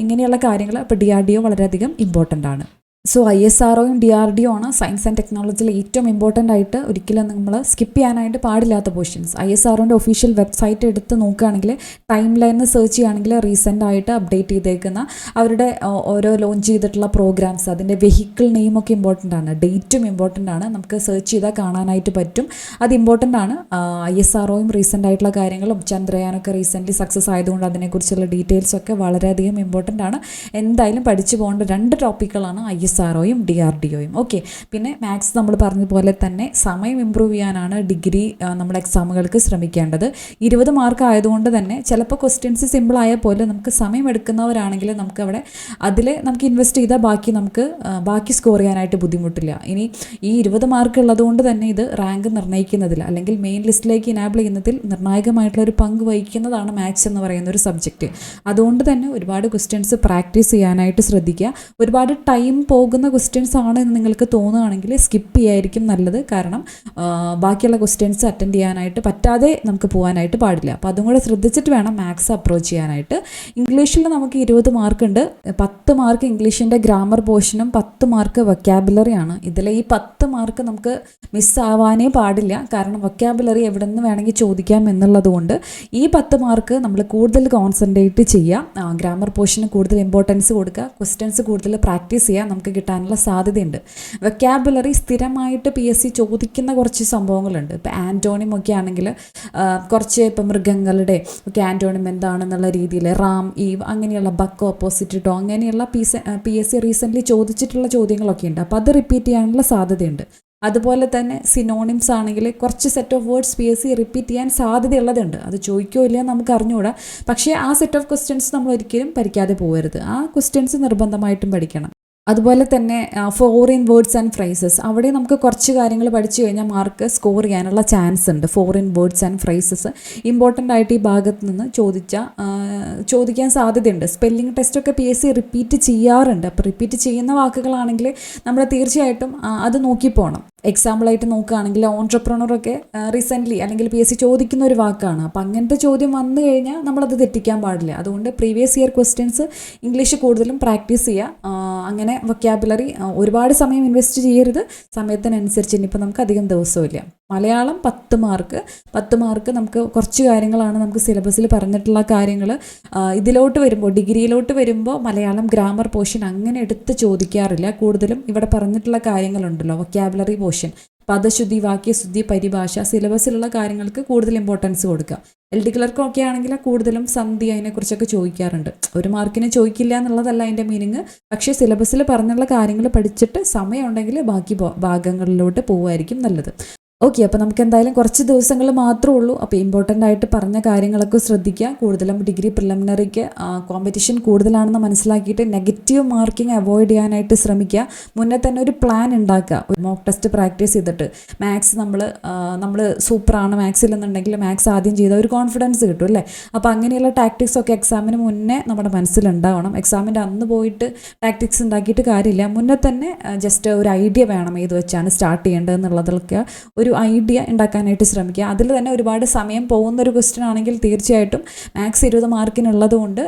ഇങ്ങനെയുള്ള കാര്യങ്ങൾ അപ്പോൾ ഡി ആർ ഡി ഒ വളരെയധികം ഇമ്പോർട്ടന്റ് ആണ്. സോ ഐ എസ് ആർ ഒയും ഡി ആർ ഡി ഒ ആണ് സയൻസ് ആൻഡ് ടെക്നോളജിയിൽ ഏറ്റവും ഇമ്പോർട്ടന്റ് ആയിട്ട് ഒരിക്കലും നമ്മൾ സ്കിപ്പ് ചെയ്യാനായിട്ട് പാടില്ലാത്ത പൊസിഷൻസ് ഐ എസ് ആർ ഒന്റെ ഒഫീഷ്യൽ വെബ്സൈറ്റ് എടുത്ത് നോക്കുകയാണെങ്കിൽ ടൈം ലൈനിൽ സെർച്ച് ചെയ്യുകയാണെങ്കിൽ റീസെന്റ് ആയിട്ട് അപ്ഡേറ്റ് ചെയ്തേക്കുന്ന അവരുടെ ഓരോ ലോഞ്ച് ചെയ്തിട്ടുള്ള പ്രോഗ്രാംസ് അതിന്റെ വെഹിക്കിൾ നെയിമൊക്കെ ഇമ്പോർട്ടന്റ് ആണ്. ഡേറ്റും ഇമ്പോർട്ടന്റ് ആണ്. നമുക്ക് സെർച്ച് ചെയ്താൽ കാണാനായിട്ട് പറ്റും. അത് ഇമ്പോർട്ടന്റ് ആണ്. ഐ എസ് ആർ ഒയും റീസെന്റ് ആയിട്ടുള്ള കാര്യങ്ങളും ചന്ദ്രയാനൊക്കെ റീസെന്റ്ലി സക്സസ് ആയതുകൊണ്ട് അതിനെക്കുറിച്ചുള്ള ഡീറ്റെയിൽസൊക്കെ വളരെയധികം ഇമ്പോർട്ടന്റ് ആണ്. എന്തായാലും പഠിച്ചു പോകേണ്ട രണ്ട് ടോപ്പിക്കുകളാണ് ഐ എസ് ആർ ഒയും ഡി ആർ ഡി ഒയും ഓക്കെ പിന്നെ മാത്സ് നമ്മൾ പറഞ്ഞതുപോലെ തന്നെ സമയം ഇമ്പ്രൂവ് ചെയ്യാനാണ് ഡിഗ്രി നമ്മൾ എക്സാമുകൾക്ക് ശ്രമിക്കേണ്ടത്. ഇരുപത് മാർക്ക് ആയതുകൊണ്ട് തന്നെ ചിലപ്പോൾ ക്വസ്റ്റ്യൻസ് സിമ്പിൾ ആയ പോലെ നമുക്ക് സമയം എടുക്കുന്നവരാണെങ്കിൽ നമുക്ക് അവിടെ അതിൽ നമുക്ക് ഇൻവെസ്റ്റ് ചെയ്താൽ ബാക്കി നമുക്ക് ബാക്കി സ്കോർ ചെയ്യാനായിട്ട് ബുദ്ധിമുട്ടില്ല. ഇനി ഈ ഇരുപത് മാർക്ക് ഉള്ളതുകൊണ്ട് തന്നെ ഇത് റാങ്ക് നിർണയിക്കുന്നതിൽ അല്ലെങ്കിൽ മെയിൻ ലിസ്റ്റിലേക്ക് ഇനാബിൾ ചെയ്യുന്നതിൽ നിർണായകമായിട്ടുള്ള ഒരു പങ്ക് വഹിക്കുന്നതാണ് മാത്സ് എന്ന് പറയുന്ന ഒരു സബ്ജക്റ്റ് അതുകൊണ്ട് തന്നെ ഒരുപാട് ക്വസ്റ്റ്യൻസ് പ്രാക്ടീസ് ചെയ്യാനായിട്ട് ശ്രദ്ധിക്കുക. ഒരുപാട് ടൈം പോകുന്ന ക്വസ്റ്റ്യൻസ് ആണ് എന്ന് നിങ്ങൾക്ക് തോന്നുകയാണെങ്കിൽ സ്കിപ്പ് ചെയ്യായിരിക്കും നല്ലത്. കാരണം ബാക്കിയുള്ള ക്വസ്റ്റ്യൻസ് അറ്റൻഡ് ചെയ്യാനായിട്ട് പറ്റാതെ നമുക്ക് പോകാനായിട്ട് പാടില്ല. അപ്പോൾ അതും കൂടെ ശ്രദ്ധിച്ചിട്ട് വേണം മാത്സ് അപ്രോച്ച് ചെയ്യാനായിട്ട്. ഇംഗ്ലീഷിൽ നമുക്ക് ഇരുപത് മാർക്ക് ഉണ്ട്. പത്ത് മാർക്ക് ഇംഗ്ലീഷിന്റെ ഗ്രാമർ പോർഷനും പത്ത് മാർക്ക് വൊക്കാബുലറി ആണ്. ഇതിലെ ഈ പത്ത് മാർക്ക് നമുക്ക് മിസ്സാവാനേ പാടില്ല. കാരണം വൊക്കാബുലറി എവിടെ നിന്ന് വേണമെങ്കിൽ ചോദിക്കാം എന്നുള്ളതുകൊണ്ട് ഈ പത്ത് മാർക്ക് നമ്മൾ കൂടുതൽ കോൺസെൻട്രേറ്റ് ചെയ്യുക. ഗ്രാമർ പോർഷന് കൂടുതൽ ഇമ്പോർട്ടൻസ് കൊടുക്കുക. ക്വസ്റ്റ്യൻസ് കൂടുതൽ പ്രാക്ടീസ് ചെയ്യുക. നമുക്ക് കിട്ടാനുള്ള സാധ്യതയുണ്ട്. വെക്കാബുലറി സ്ഥിരമായിട്ട് പി എസ് സി ചോദിക്കുന്ന കുറച്ച് സംഭവങ്ങളുണ്ട്. ഇപ്പോൾ ആന്റോണിം ഒക്കെ ആണെങ്കിൽ കുറച്ച് ഇപ്പോൾ മൃഗങ്ങളുടെ ഒക്കെ ആന്റോണിം എന്താണെന്നുള്ള രീതിയിൽ റാം ഈവ് അങ്ങനെയുള്ള ബക്ക് ഓപ്പോസിറ്റ് ടോ അങ്ങനെയുള്ള P P S C recently ചോദിച്ചിട്ടുള്ള ചോദ്യങ്ങളൊക്കെ ഉണ്ട്. അപ്പോൾ അത് റിപ്പീറ്റ് ചെയ്യാനുള്ള സാധ്യതയുണ്ട്. അതുപോലെ തന്നെ സിനോണിംസ് ആണെങ്കിൽ കുറച്ച് set of words P S C repeat ചെയ്യാൻ സാധ്യതയുള്ളതുണ്ട്. അത് ചോദിക്കോ ഇല്ലയോ നമുക്ക് അറിഞ്ഞുകൂടാ. പക്ഷേ ആ സെറ്റ് ഓഫ് ക്വസ്റ്റ്യൻസ് നമ്മൾ ഒരിക്കലും പഠിക്കാതെ പോകരുത്. ആ ക്വസ്റ്റ്യൻസ് നിർബന്ധമായിട്ടും പഠിക്കണം. അതുപോലെ തന്നെ ഫോറിൻ വേർഡ്സ് ആൻഡ് ഫ്രൈസസ് അവിടെ നമുക്ക് കുറച്ച് കാര്യങ്ങൾ പഠിച്ചു കഴിഞ്ഞാൽ മാർക്ക് സ്കോർ ചെയ്യാനുള്ള ചാൻസ് ഉണ്ട്. Foreign words and phrases important ആയിട്ട് ഈ ഭാഗത്ത് നിന്ന് ചോദിച്ച ചോദിക്കാൻ സാധ്യതയുണ്ട്. സ്പെല്ലിംഗ് ടെസ്റ്റൊക്കെ പി എസ് സി റിപ്പീറ്റ് ചെയ്യാറുണ്ട്. അപ്പോൾ റിപ്പീറ്റ് ചെയ്യുന്ന വാക്കുകളാണെങ്കിൽ നമ്മൾ തീർച്ചയായിട്ടും അത് നോക്കി പോകണം എക്സാമ്പിളായിട്ട് നോക്കുകയാണെങ്കിൽ ഓൺട്രപ്രണറൊക്കെ റീസെന്റ്ലി അല്ലെങ്കിൽ പി എസ് സി ചോദിക്കുന്ന ഒരു വാക്കാണ്. അപ്പം അങ്ങനത്തെ ചോദ്യം വന്നു കഴിഞ്ഞാൽ നമ്മളത് തെറ്റിക്കാൻ പാടില്ല. അതുകൊണ്ട് പ്രീവിയസ് ഇയർ ക്വസ്റ്റ്യൻസ് ഇംഗ്ലീഷ് കൂടുതലും പ്രാക്ടീസ് ചെയ്യുക. അങ്ങനെ വൊക്കാബുലറി ഒരുപാട് സമയം ഇൻവെസ്റ്റ് ചെയ്യരുത്. സമയത്തിനനുസരിച്ച് ഇനിയിപ്പോൾ നമുക്ക് അധികം ദിവസമില്ല മലയാളം പത്ത് മാർക്ക്. പത്ത് മാർക്ക് നമുക്ക് കുറച്ച് കാര്യങ്ങളാണ് നമുക്ക് സിലബസിൽ പറഞ്ഞിട്ടുള്ള കാര്യങ്ങൾ. ഇതിലോട്ട് വരുമ്പോൾ ഡിഗ്രിയിലോട്ട് വരുമ്പോൾ മലയാളം ഗ്രാമർ പോർഷൻ അങ്ങനെ എടുത്ത് ചോദിക്കാറില്ല. കൂടുതലും ഇവിടെ പറഞ്ഞിട്ടുള്ള കാര്യങ്ങളുണ്ടല്ലോ വൊക്കാബുലറി പോർഷൻ പദശുദ്ധി വാക്യശുദ്ധി പരിഭാഷ സിലബസിലുള്ള കാര്യങ്ങൾക്ക് കൂടുതൽ ഇമ്പോർട്ടൻസ് കൊടുക്കുക. എൽ ഡി ക്ലർക്കൊക്കെ ആണെങ്കിൽ കൂടുതലും സന്ധി അതിനെക്കുറിച്ചൊക്കെ ചോദിക്കാറുണ്ട്. ഒരു മാർക്കിനെ ചോദിക്കില്ല എന്നുള്ളതല്ല അതിന്റെ മീനിങ് പക്ഷേ സിലബസിൽ പറഞ്ഞുള്ള കാര്യങ്ങൾ പഠിച്ചിട്ട് സമയമുണ്ടെങ്കിൽ ബാക്കി ഭാഗങ്ങളിലോട്ട് പോവുമായിരിക്കും നല്ലത്. ഓക്കെ അപ്പോൾ നമുക്ക് എന്തായാലും കുറച്ച് ദിവസങ്ങൾ മാത്രമേ ഉള്ളൂ. അപ്പോൾ ഇമ്പോർട്ടന്റ് ആയിട്ട് പറഞ്ഞ കാര്യങ്ങളൊക്കെ ശ്രദ്ധിക്കുക. കൂടുതലും ഡിഗ്രി പ്രിലിമിനറിക്ക് കോമ്പറ്റീഷൻ കൂടുതലാണെന്ന് മനസ്സിലാക്കിയിട്ട് നെഗറ്റീവ് മാർക്കിംഗ് അവോയ്ഡ് ചെയ്യാനായിട്ട് ശ്രമിക്കുക. മുന്നേ തന്നെ ഒരു പ്ലാൻ ഉണ്ടാക്കുക. ഒരു മോക്ക് ടെസ്റ്റ് പ്രാക്ടീസ് ചെയ്തിട്ട്. മാത്സ് നമ്മൾ നമ്മൾ സൂപ്പറാണ് മാത്സിൽ എന്നുണ്ടെങ്കിൽ മാത്സ് ആദ്യം ചെയ്ത ഒരു കോൺഫിഡൻസ് കിട്ടും അല്ലേ? അപ്പോൾ അങ്ങനെയുള്ള ടാക്ടിക്സ് ഒക്കെ എക്സാമിന് മുന്നേ നമ്മുടെ മനസ്സിലുണ്ടാവണം എക്സാമിന്റെ അന്ന് പോയിട്ട് ടാക്ടിക്സ് ഉണ്ടാക്കിയിട്ട് കാര്യമില്ല. മുന്നേ തന്നെ ജസ്റ്റ് ഒരു ഐഡിയ വേണം ഏത് വെച്ചാണ് സ്റ്റാർട്ട് ചെയ്യേണ്ടത് എന്നുള്ളതൊക്കെ ഒരു ഐഡിയ ഉണ്ടാക്കാനായിട്ട് ശ്രമിക്കുക. അതിൽ തന്നെ ഒരുപാട് സമയം പോകുന്ന ഒരു ക്വസ്റ്റ്യൻ ആണെങ്കിൽ തീർച്ചയായിട്ടും മാത്സ് ഇരുപത് മാർക്കിനുള്ളത് കൊണ്ട്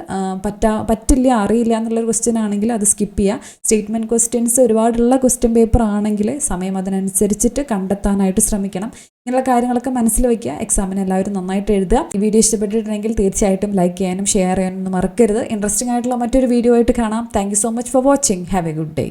പറ്റാ പറ്റില്ല അറിയില്ല എന്നുള്ളൊരു ക്വസ്റ്റ്യൻ ആണെങ്കിൽ അത് സ്കിപ്പ് ചെയ്യുക. സ്റ്റേറ്റ്മെന്റ് ക്വസ്റ്റ്യൻസ് ഒരുപാടുള്ള ക്വസ്റ്റ്യൻ പേപ്പർ ആണെങ്കിൽ സമയം അതിനനുസരിച്ചിട്ട് കണ്ടെത്താനായിട്ട് ശ്രമിക്കണം. ഇങ്ങനെയുള്ള കാര്യങ്ങളൊക്കെ മനസ്സിൽ വയ്ക്കുക. എക്സാമിന് എല്ലാവരും നന്നായിട്ട് എഴുതുക. ഈ വീഡിയോ ഇഷ്ടപ്പെട്ടിട്ടുണ്ടെങ്കിൽ തീർച്ചയായിട്ടും ലൈക്ക് ചെയ്യാനും ഷെയർ ചെയ്യാനും ഒന്നും മറക്കരുത്. ഇൻട്രസ്റ്റിംഗ് ആയിട്ടുള്ള മറ്റൊരു വീഡിയോ ആയിട്ട് കാണാം. Thank so much for watching have a good day